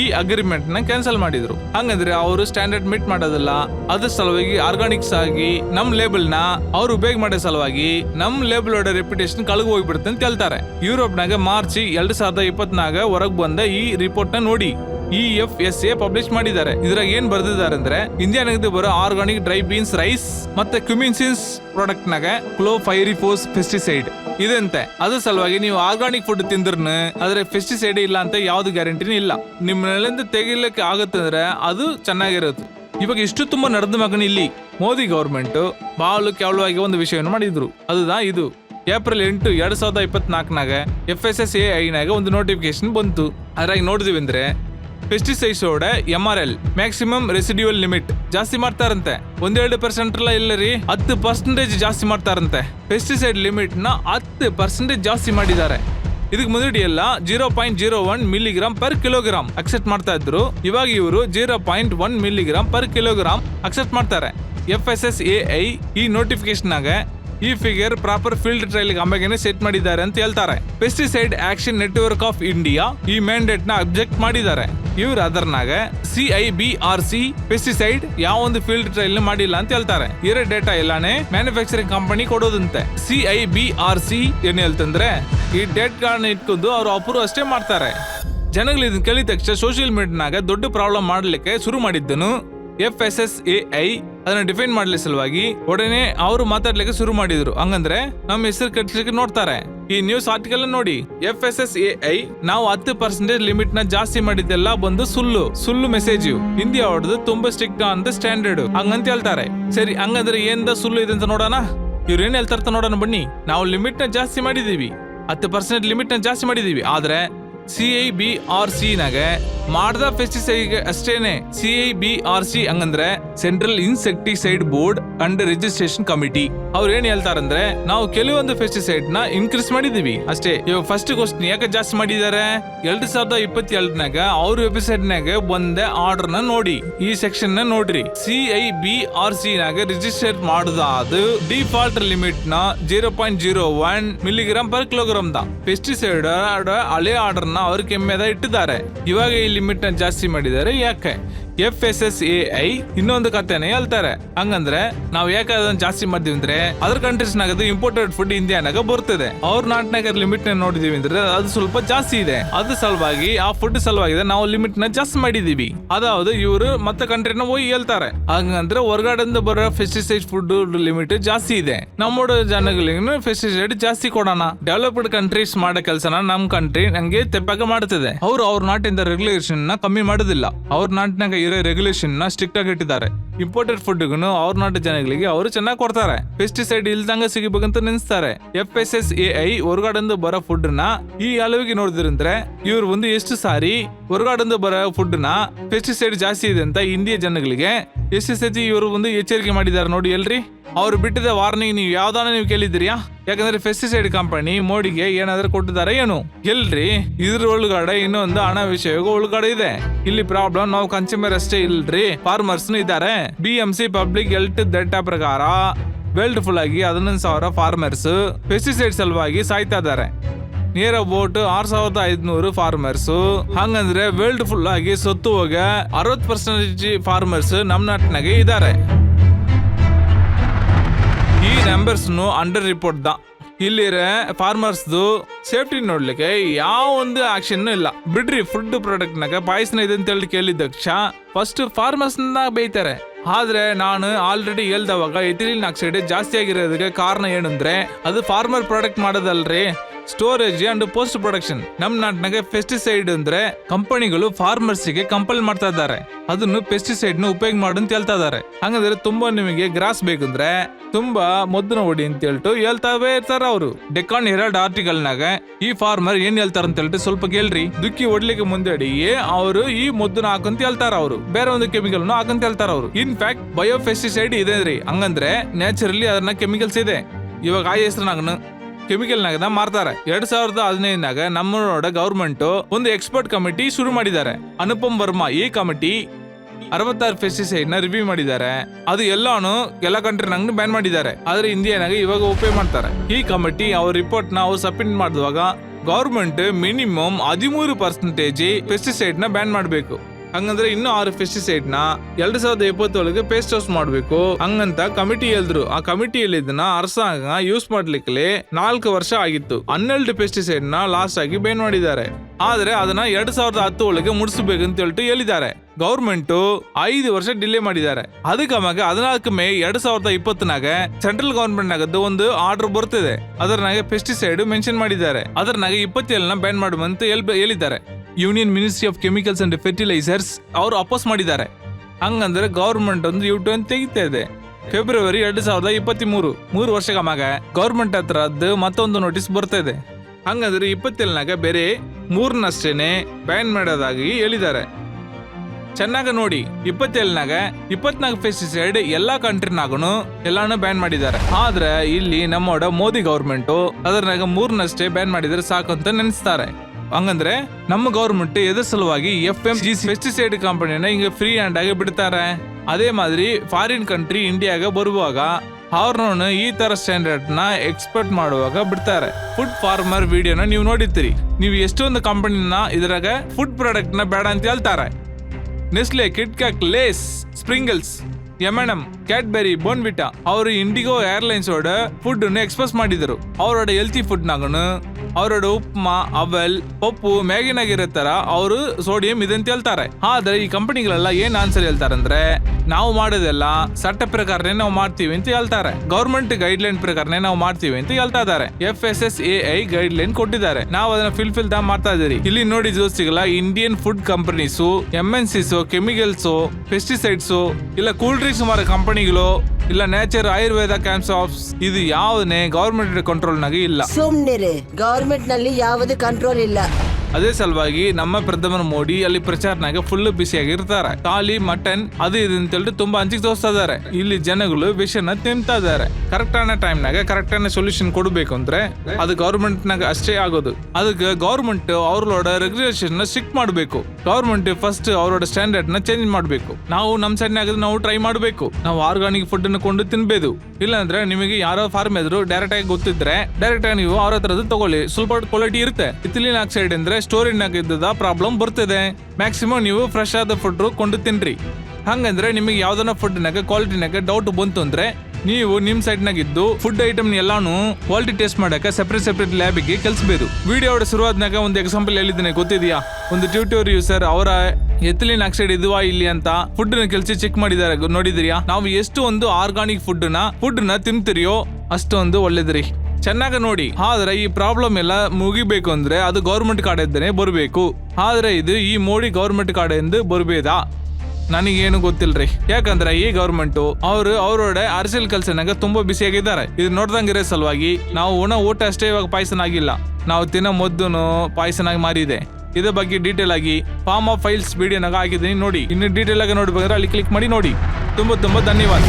ಈ ಅಗ್ರಿಮೆಂಟ್ನ ಕ್ಯಾನ್ಸಲ್ ಮಾಡಿದ್ರು. ಹಂಗಂದ್ರೆ ಅವರು ಸ್ಟ್ಯಾಂಡರ್ಡ್ ಮೀಟ್ ಮಾಡೋದಿಲ್ಲ. ಅದ್ರ ಸಲುವಾಗಿ ಆರ್ಗಾನಿಕ್ಸ್ ಆಗಿ ನಮ್ ಲೇಬಲ್ನ ಅವ್ರು ಉಪಯೋಗ ಮಾಡೋ ಸಲುವಾಗಿ ನಮ್ ಲೇಬಲ್ ರೆಪ್ಯುಟೇಷನ್ ಕಳಗ ಹೋಗ್ಬಿಡುತ್ತೆ ಅಂತ ಹೇಳ್ತಾರೆ. ಯುರೋಪ್ನಾಗ ಮಾರ್ಚ್ ಎರಡ್ ಸಾವಿರದ ಇಪ್ಪತ್ನಾಗ ಹೊರಗ್ ಬಂದ ಈ ರಿಪೋರ್ಟ್ನ ನೋಡಿ. E F S A publish ಮಾಡಿದ್ದಾರೆ. ಇದ್ರಾಗ ಏನ್ ಬರ್ದಿದ್ದಾರೆ ಅಂದ್ರೆ ಇಂಡಿಯಾನಾಗ ಬರೋ ಆರ್ಗಾನಿಕ್ ಡ್ರೈ ಬೀನ್ಸ್ ರೈಸ್ ಮತ್ತೆ ಕ್ಯುಮಿನ್ಸಿನ್ಸ್ ಪ್ರಾಡಕ್ಟ್ ನಾಗ ಕ್ಲೋಫೈರಿಫೋಸ್ ಪೆಸ್ಟಿಸೈಡ್ ಇದಂತೆ. ಅದ್ರ ಸಲುವಾಗಿ ನೀವು ಆರ್ಗಾನಿಕ್ ಫುಡ್ ತಿಂದ್ರನು ಆದ್ರೆ ಪೆಸ್ಟಿಸೈಡ್ ಇಲ್ಲ ಅಂತ ಯಾವ್ದು ಗ್ಯಾರಂಟಿನೂ ಇಲ್ಲ. ನಿಮ್ಮ ನೆಲೆಯಿಂದ ತೆಗಿಲಿಕ್ಕೆ ಆಗುತ್ತಂದ್ರೆ ಅದು ಚೆನ್ನಾಗಿರುತ್ತೆ. ಇವಾಗ ಇಷ್ಟು ತುಂಬಾ ನಡೆದ ಮಗನ ಇಲ್ಲಿ. ಮೋದಿ ಗೌರ್ಮೆಂಟ್ ಬಾಳು ಕೇವಲವಾಗಿ ಒಂದು ವಿಷಯವನ್ನು ಮಾಡಿದ್ರು. ಅದುದಾ ಇದು. ಏಪ್ರಿಲ್ ಎಂಟು ಎರಡ್ ಸಾವಿರದ ಇಪ್ಪತ್ನಾಲ್ಕನಾಗ ಎಫ್ ಎಸ್ ಎಸ್ ಎ ಐನಾಗ ಒಂದು ನೋಟಿಫಿಕೇಶನ್ ಬಂತು. ಅದ್ರಾಗ ನೋಡಿದ್ವಿ ಅಂದ್ರೆ pesticides M R L maximum residual limit ಜಾಸ್ತಿ ಮಾಡ್ತಾರಂತೆ. ಒಂದೆರಡು ಪರ್ಸೆಂಟ್ ಎಲ್ಲ ಇಲ್ಲ ರೀ, ಹತ್ತು ಪರ್ಸೆಂಟೇಜ್ ಜಾಸ್ತಿ ಮಾಡ್ತಾರಂತೆ. ಪೆಸ್ಟಿಸೈಡ್ ಲಿಮಿಟ್ನ ಹತ್ತು ಪರ್ಸೆಂಟೇಜ್ ಜಾಸ್ತಿ ಮಾಡಿದ್ದಾರೆ. ಇದಕ್ಕೆ ಮುಂದಡಿ ಎಲ್ಲ zero point zero one milligram per kilogram accept ಮಾಡ್ತಾ ಇದ್ರು. ಇವಾಗ ಇವರು zero point one milligram per kilogram accept ಮಾಡ್ತಾರೆ. F S S A I ಈ ನೋಟಿಫಿಕೇಶನ್ ಈ ಫಿಗರ್ ಪ್ರಾಪರ್ ಫೀಲ್ಡ್ ಟ್ರಯಲ್ ಅಂಬಾಗೇನೆ ಸೆಟ್ ಮಾಡಿದ್ದಾರೆ ಅಂತ ಹೇಳ್ತಾರೆ. Pesticide action network of India ಈ ಮ್ಯಾಂಡೇಟ್ನ ಅಬ್ಜೆಕ್ಟ್ ಮಾಡಿದ್ದಾರೆ. ಇವ್ರ ಅದರ್ನಾಗ C I B R C pesticide ಯಾವ ಒಂದು ಫೀಲ್ಡ್ ಟ್ರಯಲ್ ಮಾಡಿಲ್ಲ ಅಂತ ಹೇಳ್ತಾರೆ. ಇರೋ ಡೇಟಾ ಎಲ್ಲಾನೇ manufacturing company ಕೊಡೋದಂತೆ. C I B R C ಏನ್ ಹೇಳ್ತಂದ್ರೆ ಈ ಡೇಟ್ ಗಳನ್ನ ಇಟ್ಕೊಂಡು ಅವ್ರು ಅಪ್ರೂವ್ ಅಷ್ಟೇ ಮಾಡ್ತಾರೆ. ಜನಗಳು ಇದನ್ನ ಕೇಳಿದ ತಕ್ಷಣ ಸೋಷಿಯಲ್ ಮೀಡಿಯಾನಾಗ ದೊಡ್ಡ ಪ್ರಾಬ್ಲಮ್ ಮಾಡ್ಲಿಕ್ಕೆ ಶುರು ಮಾಡಿದ್ದನು. F S S A I ಅದನ್ನ ಡಿಫೈನ್ ಮಾಡ್ಲಿ ಸಲುವಾಗಿ ಒಡನೆ ಅವರು ಮಾತಾಡ್ಲಿಕ್ಕೆ ಶುರು ಮಾಡಿದ್ರು. ಹಂಗಂದ್ರೆ ನಮ್ಮ ಹೆಸರು ಕಟ್ಟಲಿಕ್ಕೆ ನೋಡ್ತಾರೆ. ಈ ನ್ಯೂಸ್ ಆರ್ಟಿಕಲ್ ನೋಡಿ, F S S A I ನಾವು ಹತ್ತು ಪರ್ಸೆಂಟೇಜ್ ಲಿಮಿಟ್ನ ಜಾಸ್ತಿ ಮಾಡಿದ್ದೆಲ್ಲ ಬಂದು ಸುಳ್ಳು ಸುಳ್ಳು ಮೆಸೇಜ್ ಇಂಡಿಯಾ ಅವ್ರದ್ದು ತುಂಬಾ ಸ್ಟ್ರಿಕ್ಟ್ ಅಂತ ಸ್ಟ್ಯಾಂಡರ್ಡ್ ಹಂಗಂತ ಹೇಳ್ತಾರೆ. ಸರಿ, ಹಂಗಂದ್ರೆ ಏನ್ದ ಸುಳ್ಳು ಇದೆ ಅಂತ ನೋಡೋಣ? ಇವ್ರು ಏನ್ ಹೇಳ್ತಾರ ನೋಡೋಣ ಬನ್ನಿ. ನಾವು ಲಿಮಿಟ್ನ ಜಾಸ್ತಿ ಮಾಡಿದೀವಿ ಹತ್ತು ಪರ್ಸೆಂಟ್ ಲಿಮಿಟ್ನ ಜಾಸ್ತಿ ಮಾಡಿದೀವಿ ಆದ್ರೆ C I B R C ನಾಗ ಮಾಡ್ದ ಪೆಸ್ಟಿಸೈಡ್ ಅಷ್ಟೇನೆ. C I B R C ಹಂಗಂದ್ರೆ central insecticide board and registration committee ಅವ್ರು ಏನ್ ಹೇಳ್ತಾರಂದ್ರೆ, ನಾವು ಕೆಲವೊಂದು ಪೆಸ್ಟಿಸೈಡ್ನ ಇನ್ಕ್ರೀಸ್ ಮಾಡಿದೀವಿ. ಅಷ್ಟೇ, ಇವಾಗ ಫಸ್ಟ್ ಕ್ವಶನ್ ಯಾಕೆ ಜಾಸ್ತಿ ಮಾಡಿದ್ದಾರೆ? ಎರಡ್ ಸಾವಿರದ ಇಪ್ಪತ್ತೆರಡನಾಗ ಅವ್ರ ವೆಬ್ಸೈಟ್ ನಾಗ ಒಂದೇ ಆರ್ಡರ್ನ ನೋಡಿ. ಈ ಸೆಕ್ಷನ್ನ ನೋಡ್ರಿ. C I B R C ನಾಗ ರಿಜಿಸ್ಟರ್ ಮಾಡುದಾದ ಡಿಫಾಲ್ಟ್ ಲಿಮಿಟ್ನ zero point zero one milligram per kilogram the. Pesticide ಹಳೆ ಆರ್ಡರ್ನ ಅವ್ರ ಕೆಮ್ಮೆದ ಇಟ್ಟಿದ್ದಾರೆ. ಇವಾಗ ಈ ಲಿಮಿಟ್ ಜಾಸ್ತಿ ಮಾಡಿದ್ದಾರೆ. ಯಾಕೆ? F S S A I ಇನ್ನೊಂದು ಕಥೆನ ಹೇಳ್ತಾರೆ. ಹಂಗಂದ್ರೆ ನಾವು ಯಾಕೆ ಅದನ್ನ ಜಾಸ್ತಿ ಮಾಡ್ತೀವಿ ಅಂದ್ರೆ ಅದರ್ ಕಂಟ್ರೀಸ್ ನಾಗ ಇಂಪೋರ್ಟೆಡ್ ಫುಡ್ ಇಂಡಿಯಾನಾಗ ಬರ್ತದೆ. ಅವ್ರ ನಾಟ್ನಾಗ ಲಿಮಿಟ್ನ ನೋಡಿದೀವಿ ಅಂದ್ರೆ ಅದು ಸ್ವಲ್ಪ ಜಾಸ್ತಿ ಇದೆ. ಅದ್ರ ಸಲುವಾಗಿ ಆ ಫುಡ್ ಸಲುವಾಗಿ ನಾವು ಲಿಮಿಟ್ನ ಜಾಸ್ತಿ ಮಾಡಿದೀವಿ. ಅದಾவது ಇವರು ಮತ್ತೆ ಕಂಟ್ರಿನ ಹೋಗಿ ಹೇಳ್ತಾರೆ. ಹಂಗಂದ್ರೆ ಹೊರಗಡೆಯಿಂದ ಬರೋ ಫೆಸ್ಟಿಸೈಡ್ ಫುಡ್ ಲಿಮಿಟ್ ಜಾಸ್ತಿ ಇದೆ. ನಮ್ಮ ಜನಗಳಿಗೂ ಫೆಸ್ಟಿಸೈಡ್ ಜಾಸ್ತಿ ಕೊಡೋಣ. ಡೆವಲಪ್ಡ್ ಕಂಟ್ರೀಸ್ ಮಾಡೋ ಕೆಲಸನ ನಮ್ ಕಂಟ್ರಿ ನಂಗೆ ತೆಪ್ಪಾಗ ಮಾಡ್ತದೆ. ಅವ್ರು ಅವ್ರ ನಾಟಿಂದ ರೆಗ್ಯುಲೇಷನ್ ಕಮ್ಮಿ ಮಾಡೋದಿಲ್ಲ. ಅವ್ರ ನಾಟಿನಾಗ ಇರೋ ರೆಗ್ಯುಲೇಷನ್ನ ಸ್ಟ್ರಿಕ್ಟ್ ಆಗಿ ಇಟ್ಟಿದ್ದಾರೆ. ಇಂಪೋರ್ಟೆಡ್ ಫುಡ್ ಅವ್ರ ನಾಟ ಜನಗಳಿಗೆ ಅವರು ಚೆನ್ನಾಗಿ ಕೊಡ್ತಾರೆ. ಪೆಸ್ಟಿಸೈಡ್ ಇಲ್ದಂಗ ಸಿಗಬೇಕಂತ ನೆನೆಸ್ತಾರೆ. F S S A I ಹೊರಗಡೆಂದು ಬರೋ ಫುಡ್ನ ಈ ಅಳವಿಗೆ ನೋಡಿದ್ರಂದ್ರೆ ಇವ್ರು ಒಂದು ಎಷ್ಟು ಸಾರಿ ಹೊರಗಡೆಂದು ಬರೋ ಫುಡ್ನ ಪೆಸ್ಟಿಸೈಡ್ ಜಾಸ್ತಿ ಇದೆ ಅಂತ ಇಂಡಿಯ ಜನಗಳಿಗೆ ಎಷ್ಟು ಸತಿ ಇವರು ಒಂದು ಎಚ್ಚರಿಕೆ ಮಾಡಿದ್ದಾರೆ ನೋಡಿ ಎಲ್ರಿ. ಅವ್ರು ಬಿಟ್ಟಿದ ವಾರ್ನಿಂಗ್ ನೀವು ಯಾವ್ದಾನ ನೀವು ಕೇಳಿದಿರಿಯಾ ಯಾಕಂದ್ರೆ ಪೆಸ್ಟಿಸೈಡ್ ಕಂಪನಿ ಮೋಡಿಗೆ ಏನಾದ್ರೂ ಕೊಟ್ಟಿದ್ದಾರೆ ಏನು? ಎಲ್ರಿ, ಇದ್ರ ಒಳಗಡೆ ಇನ್ನೊಂದು ಹಣ ವಿಷಯ ಒಳಗಡೆ ಇದೆ. ಇಲ್ಲಿ ಪ್ರಾಬ್ಲಮ್ ನಾವು ಕನ್ಸ್ಯೂಮರ್ ಅಷ್ಟೇ ಇಲ್ರಿ ಫಾರ್ಮರ್ಸ್ ಇದ್ದಾರೆ. B M C public health data ಪ್ರಕಾರ ವೆಲ್ಡ್ ಫುಲ್ ಆಗಿ ಹದಿನೊಂದು ಸಾವಿರ ಫಾರ್ಮರ್ಸ್ ಪೆಸ್ಟಿಸೈಡ್ ಸಲುವಾಗಿ ಸಾಯ್ತಾ ಇದ್ದಾರೆ. ನೇರ ಬೋಟ್ ಆರ್ ಸಾವಿರದ ಐದ್ನೂರು ಫಾರ್ಮರ್ಸ್ ಹಂಗಂದ್ರೆ ವೆಲ್ಡ್ ಫುಲ್ ಆಗಿ ಸತ್ತು ಹೋಗ ಅರವತ್ ಪರ್ಸೆಂಟೇಜ್ ಫಾರ್ಮರ್ಸ್ ನಮ್ಮ ನಾಟ್ನಾಗೆ ಇದ್ದಾರೆ. ಈ ನಂಬರ್ಸ್ ಅಂಡರ್ ರಿಪೋರ್ಟ್ ದಾ. ಇಲ್ಲಿರ ಫಾರ್ಮರ್ಸ್ದು ಸೇಫ್ಟಿ ನೋಡ್ಲಿಕ್ಕೆ ಯಾವ ಒಂದು ಆಕ್ಷನ್ ಇಲ್ಲ. ಬಿಡ್ರಿ ಫುಡ್ ಪ್ರಾಡಕ್ಟ್ ಪಾಯಸನ ಇದೆ ಅಂತ ಹೇಳಿ ಕೇಳಿದಕ್ಷ ಫಸ್ಟ್ ಫಾರ್ಮರ್ಸ್ ಬೈತಾರೆ ಆದ್ರೆ ನಾನು ಆಲ್ರೆಡಿ ಹೇಳ್ದವಾಗ ಎಥಿಲಿನ್ ಆಕ್ಸೈಡ್ ಜಾಸ್ತಿ ಆಗಿರೋದಕ್ಕೆ ಕಾರಣ ಏನಂದ್ರೆ ಅದು ಫಾರ್ಮರ್ ಪ್ರಾಡಕ್ಟ್ ಮಾಡೋದಲ್ರಿ. ಸ್ಟೋರೇಜ್ ಅಂಡ್ ಪೋಸ್ಟ್ ಪ್ರೊಡಕ್ಷನ್ ನಮ್ ನಾಟ್ನಾಗ ಪೆಸ್ಟಿಸೈಡ್ ಅಂದ್ರೆ ಕಂಪನಿಗಳು ಫಾರ್ಮರ್ಸ್ಗೆ ಕಂಪಲ್ ಮಾಡ್ತಾ ಇದ್ದಾರೆ. ಅದನ್ನು ಪೆಸ್ಟಿಸೈಡ್ನ ಉಪಯೋಗ ಮಾಡು ಅಂತ ಹೇಳ್ತಾ ಇದ್ದಾರೆ. ಹಂಗಂದ್ರೆ ತುಂಬಾ ನಿಮಗೆ ಗ್ರಾಸ್ ಬೇಕಂದ್ರೆ ತುಂಬಾ ಮದ್ದನ ಹೊಡಿ ಅಂತ ಹೇಳ್ತು ಹೇಳ್ತಾವೇ ಇರ್ತಾರ ಅವರು. ಡೆಕಾನ್ ಹೆರಾಲ್ಡ್ ಆರ್ಟಿಕಲ್ ನಾಗ ಈ ಫಾರ್ಮರ್ ಏನ್ ಹೇಳ್ತಾರ ಅಂತ ಹೇಳ್ತು ಸ್ವಲ್ಪ ಕೇಳ್ರಿ. ದುಕ್ಕಿ ಹೊಡ್ಲಿಕ್ಕೆ ಮುಂದೆಡಿ ಅವರು ಈ ಮದ್ದನ್ನ ಹಾಕಂತ ಹೇಳ್ತಾರ ಅವರು. ಬೇರೆ ಒಂದು ಕೆಮಿಕಲ್ ಹಾಕಂತ ಹೇಳ್ತಾರ ಅವರು. ಇನ್ಫ್ಯಾಕ್ಟ್ ಬಯೋ ಪೆಸ್ಟಿಸೈಡ್ ಇದೆ ರೀ. ಹಂಗಂದ್ರೆ ನ್ಯಾಚುರಲಿ ಅದನ್ನ ಕೆಮಿಕಲ್ಸ್ ಇದೆ. ಇವಾಗ ಆ ಕೆಮಿಕಲ್ ನಾಗದ ಮಾರ್ತಾರೆ. ಎರಡ್ ಸಾವಿರದ ಹದಿನೈದನಾಗ ನಮ್ಮನೋಡ ಗವರ್ಮೆಂಟ್ ಒಂದು ಎಕ್ಸ್ಪರ್ಟ್ ಕಮಿಟಿ ಶುರು ಮಾಡಿದ್ದಾರೆ. ಅನುಪಮ್ ವರ್ಮಾ ಈ ಕಮಿಟಿ ಅರವತ್ತಾರು ಪೆಸ್ಟಿಸೈಡ್ನ ರಿವ್ಯೂ ಮಾಡಿದ್ದಾರೆ. ಅದು ಎಲ್ಲಾನು ಎಲ್ಲ ಕಂಟ್ರಿ ನಂಗೆ ಬ್ಯಾನ್ ಮಾಡಿದ್ದಾರೆ. ಆದ್ರೆ ಇಂಡಿಯಾನಾಗ ಇವಾಗ ಉಪಯೋಗ ಮಾಡ್ತಾರೆ. ಈ ಕಮಿಟಿ ಅವ್ರ ರಿಪೋರ್ಟ್ನ ಅವ್ರು ಸಬ್ಮಿಟ್ ಮಾಡಿದಾಗ ಗೌರ್ಮೆಂಟ್ ಮಿನಿಮಮ್ ಹದಿಮೂರು ಪರ್ಸೆಂಟೇಜ್ ಪೆಸ್ಟಿಸೈಡ್ನ ಬ್ಯಾನ್ ಮಾಡಬೇಕು. ಹಂಗಂದ್ರೆ ಇನ್ನೂ ಆರು ಪೆಸ್ಟಿಸೈಡ್ನ ಎರಡ್ ಸಾವಿರದ ಇಪ್ಪತ್ತೊಳಗೆ ಪೇಸ್ಟ್ ಹೌಸ್ ಮಾಡ್ಬೇಕು. ಹಂಗಂತ ಕಮಿಟಿ ಹೇಳಿದ್ರು ಆ ಕಮಿಟಿಯಲ್ಲಿ ಇದನ್ನ ಅರಸಾಂಗ ಯೂಸ್ ಮಾಡ್ಲಿಕ್ಕೆ ನಾಲ್ಕು ವರ್ಷ ಆಗಿತ್ತು. ಹನ್ನೆರಡು ಪೆಸ್ಟಿಸೈಡ್ನ ಲಾಸ್ಟ್ ಆಗಿ ಬೇನ್ ಮಾಡಿದ್ದಾರೆ. ಆದ್ರೆ ಅದನ್ನ ಎರಡ್ ಸಾವಿರದ ಹತ್ತು ಒಳಗೆ ಮುಡಿಸಬೇಕಂತ ಹೇಳ್ಬಿಟ್ಟು ಹೇಳಿದ್ದಾರೆ. ಗೌರ್ಮೆಂಟ್ ಐದು ವರ್ಷ ಡಿಲೇ ಮಾಡಿದ್ದಾರೆ. ಅದಕ್ಕೆ ಹದಿನಾಲ್ಕು ಮೇ ಎರಡ್ ಸಾವಿರದ ಇಪ್ಪತ್ತನಾಗ ಸೆಂಟ್ರಲ್ ಗವರ್ಮೆಂಟ್ ನಾಗದ್ದು ಒಂದು ಆರ್ಡರ್ ಬರ್ತಿದೆ. ಅದರನಾಗ ಪೆಸ್ಟಿಸೈಡ್ ಮೆನ್ಷನ್ ಮಾಡಿದ್ದಾರೆ. ಅದರನಾಗ ಇಪ್ಪತ್ತೇಳನ ಬ್ಯಾನ್ ಮಾಡುವಂತ ಹೇಳ್- ಹೇಳಿದ್ದಾರೆ. Union ministry of chemicals and fertilisers ಅವರು ಅಪೋಸ್ ಮಾಡಿದ್ದಾರೆ. ಹಂಗಂದ್ರೆ ಗೌರ್ಮೆಂಟ್ ಒಂದು ಯು ಟರ್ನ್ ತೆಗಿತಾ ಇದೆ. ಫೆಬ್ರವರಿ ಎರಡ್ ಸಾವಿರದ ಇಪ್ಪತ್ಮೂರು ಮೂರು ವರ್ಷಗಳ ಮಗ ಗೌರ್ಮೆಂಟ್ ಹತ್ರದ್ದು ಮತ್ತೊಂದು ನೋಟಿಸ್ ಬರ್ತಾ ಇದೆ. ಹಂಗಂದ್ರೆ ಇಪ್ಪತ್ತೇಳನಾಗ ಬೇರೆ ಮೂರನ್ನಷ್ಟೇನೆ ಬ್ಯಾನ್ ಮಾಡೋದಾಗಿ ಹೇಳಿದ್ದಾರೆ. ಚೆನ್ನಾಗಿ ನೋಡಿ, ಇಪ್ಪತ್ತೇಳನಾಗ ಇಪ್ಪತ್ನಾಲ್ಕು ಪೆಸ್ಟಿಸೈಡ್ ಎಲ್ಲಾ ಕಂಟ್ರಿನಾಗೂ ಎಲ್ಲಾನು ಬ್ಯಾನ್ ಮಾಡಿದ್ದಾರೆ. ಆದ್ರೆ ಇಲ್ಲಿ ನಮ್ಮೋಡ ಮೋದಿ ಗೌರ್ಮೆಂಟ್ ಅದ್ರನಾಗ ಮೂರ್ನಷ್ಟೇ ಬ್ಯಾನ್ ಮಾಡಿದ್ರೆ ಸಾಕು ಅಂತ ನೆನೆಸ್ತಾರೆ. ಹಂಗಂದ್ರೆ ನಮ್ಮ ಗೌರ್ಮೆಂಟ್ ಎದ್ರ ಸಲುವಾಗಿ ಎಫ್ ಎಂ ಜಿ ಪೆಸ್ಟಿಸೈಡ್ ಕಂಪನಿನ ಹಿಂಗೆ ಫ್ರೀ ಹ್ಯಾಂಡ್ ಆಗಿ ಬಿಡ್ತಾರೆ ಅದೇ ಮಾದರಿ ಫಾರಿನ್ ಕಂಟ್ರಿ ಇಂಡಿಯಾಗ ಬರುವಾಗ ಅವ್ರನ್ನ ಈ ತರ ಸ್ಟ್ಯಾಂಡರ್ಡ್ನ ಎಕ್ಸ್ಪೆಕ್ಟ್ ಮಾಡುವಾಗ ಬಿಡ್ತಾರೆ ಫುಡ್ ಫಾರ್ಮರ್ ವಿಡಿಯೋನ ನೀವು ನೋಡಿರ್ತೀರಿ ನೀವು ಎಷ್ಟೊಂದು ಕಂಪನಿನ ಇದ್ರಾಗ ಫುಡ್ ಪ್ರಾಡಕ್ಟ್ನ ಬೇಡ ಅಂತ ಹೇಳ್ತಾರೆ Nestle KitKat Lays Pringles M Cadbury Bournvita ಅವರು ಇಂಡಿಗೋ ಏರ್ಲೈನ್ಸ್ ಓಡ ಫುಡ್ ಎಕ್ಸ್ಪ್ರೆಸ್ ಮಾಡಿದರು. ಅವರೋಡ ಹೆಲ್ತಿ ಫುಡ್ ನಾಗನು ಅವರೋಡ ಉಪ್ಮಾ, ಅವಲ್, ಪಪ್ಪು ಮ್ಯಾಗಿನಾಗಿರೋ ತರ ಅವರು ಸೋಡಿಯಂ ಇದೆ ಅಂತ ಹೇಳ್ತಾರೆ. ಆದ್ರೆ ಈ ಕಂಪನಿಗಳೆಲ್ಲ ಏನ್ ಆನ್ಸರ್ ಹೇಳ್ತಾರೆ ಅಂದ್ರೆ ನಾವು ಮಾಡೋದೆಲ್ಲ ಸಟ್ಟ ಪ್ರಕಾರನೇ ನಾವು ಮಾಡ್ತೀವಿ ಅಂತ ಹೇಳ್ತಾರೆ. ಗೌರ್ಮೆಂಟ್ ಗೈಡ್ ಲೈನ್ ಪ್ರಕಾರನೇ ನಾವು ಮಾಡ್ತೀವಿ ಅಂತ ಹೇಳ್ತಾ ಇದ್ದಾರೆ. F S S A I guideline ಕೊಟ್ಟಿದ್ದಾರೆ. ನಾವು ಅದನ್ನ ಫಿಲ್ ಫಿಲ್ ದ ಮಾಡ್ತಾ ಇದೀರಿ. ಇಲ್ಲಿ ನೋಡಿ ದೋಸ್ತಿಗಳ Indian food companies M N Cs chemicals pesticides ಇಲ್ಲ ಕೂಲ್ ಡ್ರಿಂಕ್ಸ್ ಮಾರೋ ಕಂಪನಿಗಳು ಇಲ್ಲ ನೇಚರ್ ಆಯುರ್ವೇದ ಕ್ಯಾಂಪ್ಸ್ ಆಫ್ಸ್ ಇದು ಯಾವುದೇ ಗೌರ್ಮೆಂಟ್ ಕಂಟ್ರೋಲ್ನಾಗ ಇಲ್ಲ. ಸುಮ್ನೆ ಗವರ್ಮೆಂಟ್ನಲ್ಲಿ ಯಾವುದೇ ಕಂಟ್ರೋಲ್ ಇಲ್ಲ. ಅದೇ ಸಲುವಾಗಿ ನಮ್ಮ ಪ್ರಧಾನ ಮೋದಿ ಅಲ್ಲಿ ಪ್ರಚಾರನಾಗ ಫುಲ್ ಬಿಸಿಯಾಗಿ ಇರ್ತಾರೆ. ಖಾಲಿ ಮಟನ್ ಅದು ಇದು ಅಂತ ಹೇಳಿ ತುಂಬಾ ಹಂಚಿಗೆ ತೋರಿಸ್ತಾ ಇದಾರೆ ಇಲ್ಲಿ ಜನಗಳು ವಿಷನ್ನ ತಿಂತಾ ಇದಾರೆ ಕರೆಕ್ಟ್ ಆನ ಟೈಮ್ನಾಗ ಕರೆಕ್ಟ್ ಆನ ಸೊಲ್ಯೂಷನ್ ಕೊಡಬೇಕು ಅಂದ್ರೆ ಅದು ಗೌರ್ಮೆಂಟ್ನಾಗ ಅಷ್ಟೇ ಆಗೋದು. ಅದಕ್ಕೆ ಗೌರ್ಮೆಂಟ್ ಅವ್ರಲೋಡ ರೆಗ್ಯುಲೇಷನ್ ಸ್ಟ್ರಿಕ್ಟ್ ಮಾಡಬೇಕು. ಗೌರ್ಮೆಂಟ್ ಫಸ್ಟ್ ಅವರೋಡ ಸ್ಟ್ಯಾಂಡರ್ಡ್ನ ಚೇಂಜ್ ಮಾಡಬೇಕು. ನಾವು ನಮ್ ಆಗಿದ್ರೆ ನಾವು ಟ್ರೈ ಮಾಡಬೇಕು. ನಾವು ಆರ್ಗಾನಿಕ್ ಫುಡ್ ಅನ್ನು ಕೊಂಡು ತಿನ್ಬೇಕು. ಇಲ್ಲಾಂದ್ರೆ ನಿಮಗೆ ಯಾರೋ ಫಾರ್ಮ್ ಎದ್ರು ಡೈರೆಕ್ಟ್ ಆಗಿ ಗೊತ್ತಿದ್ರೆ ಡೈರೆಕ್ಟ್ ಆಗಿ ನೀವು ಅವ್ರ ಹತ್ರದ್ದು ತಗೊಳ್ಳಿ. ಸ್ವಲ್ಪ ಕ್ವಾಲಿಟಿ ಇರುತ್ತೆ. ಇಥಿಲಿನ್ ಆಕ್ಸೈಡ್ ಅಂದ್ರೆ ಸ್ಟೋರಿನ ಆಗಿದ್ದ ಪ್ರಾಬ್ಲಮ್ ಬರ್ತದೆ. ಮ್ಯಾಕ್ಸಿಮಮ್ ನೀವು ಫ್ರೆಶ್ ಆದ ಫುಡ್ ಕೊಂಡು ತಿನ್ರಿ. ಹಂಗಂದ್ರೆ ನಿಮಗೆ ಯಾವ್ದನ್ನ ಫುಡ್ನಾಗ ಕ್ವಾಲಿಟಿನಾಗ ಡೌಟ್ ಬಂತು ಅಂದ್ರೆ ನೀವು ನಿಮ್ ಸೈಡ್ನಾಗ ಇದ್ದು ಫುಡ್ ಐಟಮ್ ಎಲ್ಲಾನು ಕ್ವಾಲಿಟಿ ಟೆಸ್ಟ್ ಮಾಡಕ ಸೆಪರೇಟ್ ಸೆಪರೇಟ್ ಲ್ಯಾಬಿಗೆ ಕಲಿಸಬೇಕು. ವಿಡಿಯೋ ಶುರುವಾದ್ನಾಗ ಒಂದು ಎಕ್ಸಾಂಪಲ್ ಹೇಳಿದ್ದೇನೆ, ಗೊತ್ತಿದೆಯಾ? ಒಂದು ಟ್ಯೂಟೋರ್ ಯೂಸರ್ ಅವರ ಎಥಿಲಿನ್ ಆಕ್ಸೈಡ್ ಇದುವಾ ಇಲ್ಲಿ ಅಂತ ಫುಡ್ನ ಕೆಲಸ ಚೆಕ್ ಮಾಡಿದಾರೆ ನೋಡಿದ್ರಿಯಾ? ನಾವು ಎಷ್ಟು ಒಂದು ಆರ್ಗಾನಿಕ್ ಫುಡ್ನ ಫುಡ್ನ ತಿಂತಿರಿಯೋ ಅಷ್ಟೊಂದು ಒಳ್ಳೇದ್ರಿ. ಚೆನ್ನಾಗ ನೋಡಿ. ಆದ್ರೆ ಈ ಪ್ರಾಬ್ಲಮ್ ಎಲ್ಲ ಮುಗಿಬೇಕು ಅಂದ್ರೆ ಅದು ಗೌರ್ಮೆಂಟ್ ಕಡೆಯಿಂದನೇ ಬರಬೇಕು. ಆದ್ರೆ ಇದು ಈ ಮೋಡಿ ಗೌರ್ಮೆಂಟ್ ಕಡೆಯಿಂದ ಬರಬೇದಾ? ನನಗೇನು ಗೊತ್ತಿಲ್ರಿ. ಯಾಕಂದ್ರೆ ಈ ಗೌರ್ಮೆಂಟ್ ಅವರು ಅವರೊಡೆ ಅರಸಿಯಲ್ ಕೆಲಸನಾಗ ತುಂಬಾ ಬಿಸಿಯಾಗಿದ್ದಾರೆ. ಇದು ನೋಡ್ದಂಗಿರೋ ಸಲುವಾಗಿ ನಾವು ಉಣ ಊಟ ಅಷ್ಟೇ ಇವಾಗ ಪಾಯಸನ ಆಗಿಲ್ಲ. ನಾವು ತಿನ್ನೋ ಮೊದ್ದನು ಪಾಯಸನಾಗಿ ಮಾರಿದೆ. ಇದ್ರ ಬಗ್ಗೆ ಡೀಟೇಲ್ ಆಗಿ ಫಾರ್ಮ್ ಆಫ್ ಫೈಲ್ಸ್ ವಿಡಿಯೋನಾಗ ಆಗಿದ್ದೀನಿ ನೋಡಿ. ಇನ್ನು ಡೀಟೇಲ್ ಆಗಿ ನೋಡ್ಬೇಕಂದ್ರೆ ಅಲ್ಲಿ ಕ್ಲಿಕ್ ಮಾಡಿ ನೋಡಿ. ತುಂಬಾ ತುಂಬಾ ಧನ್ಯವಾದ.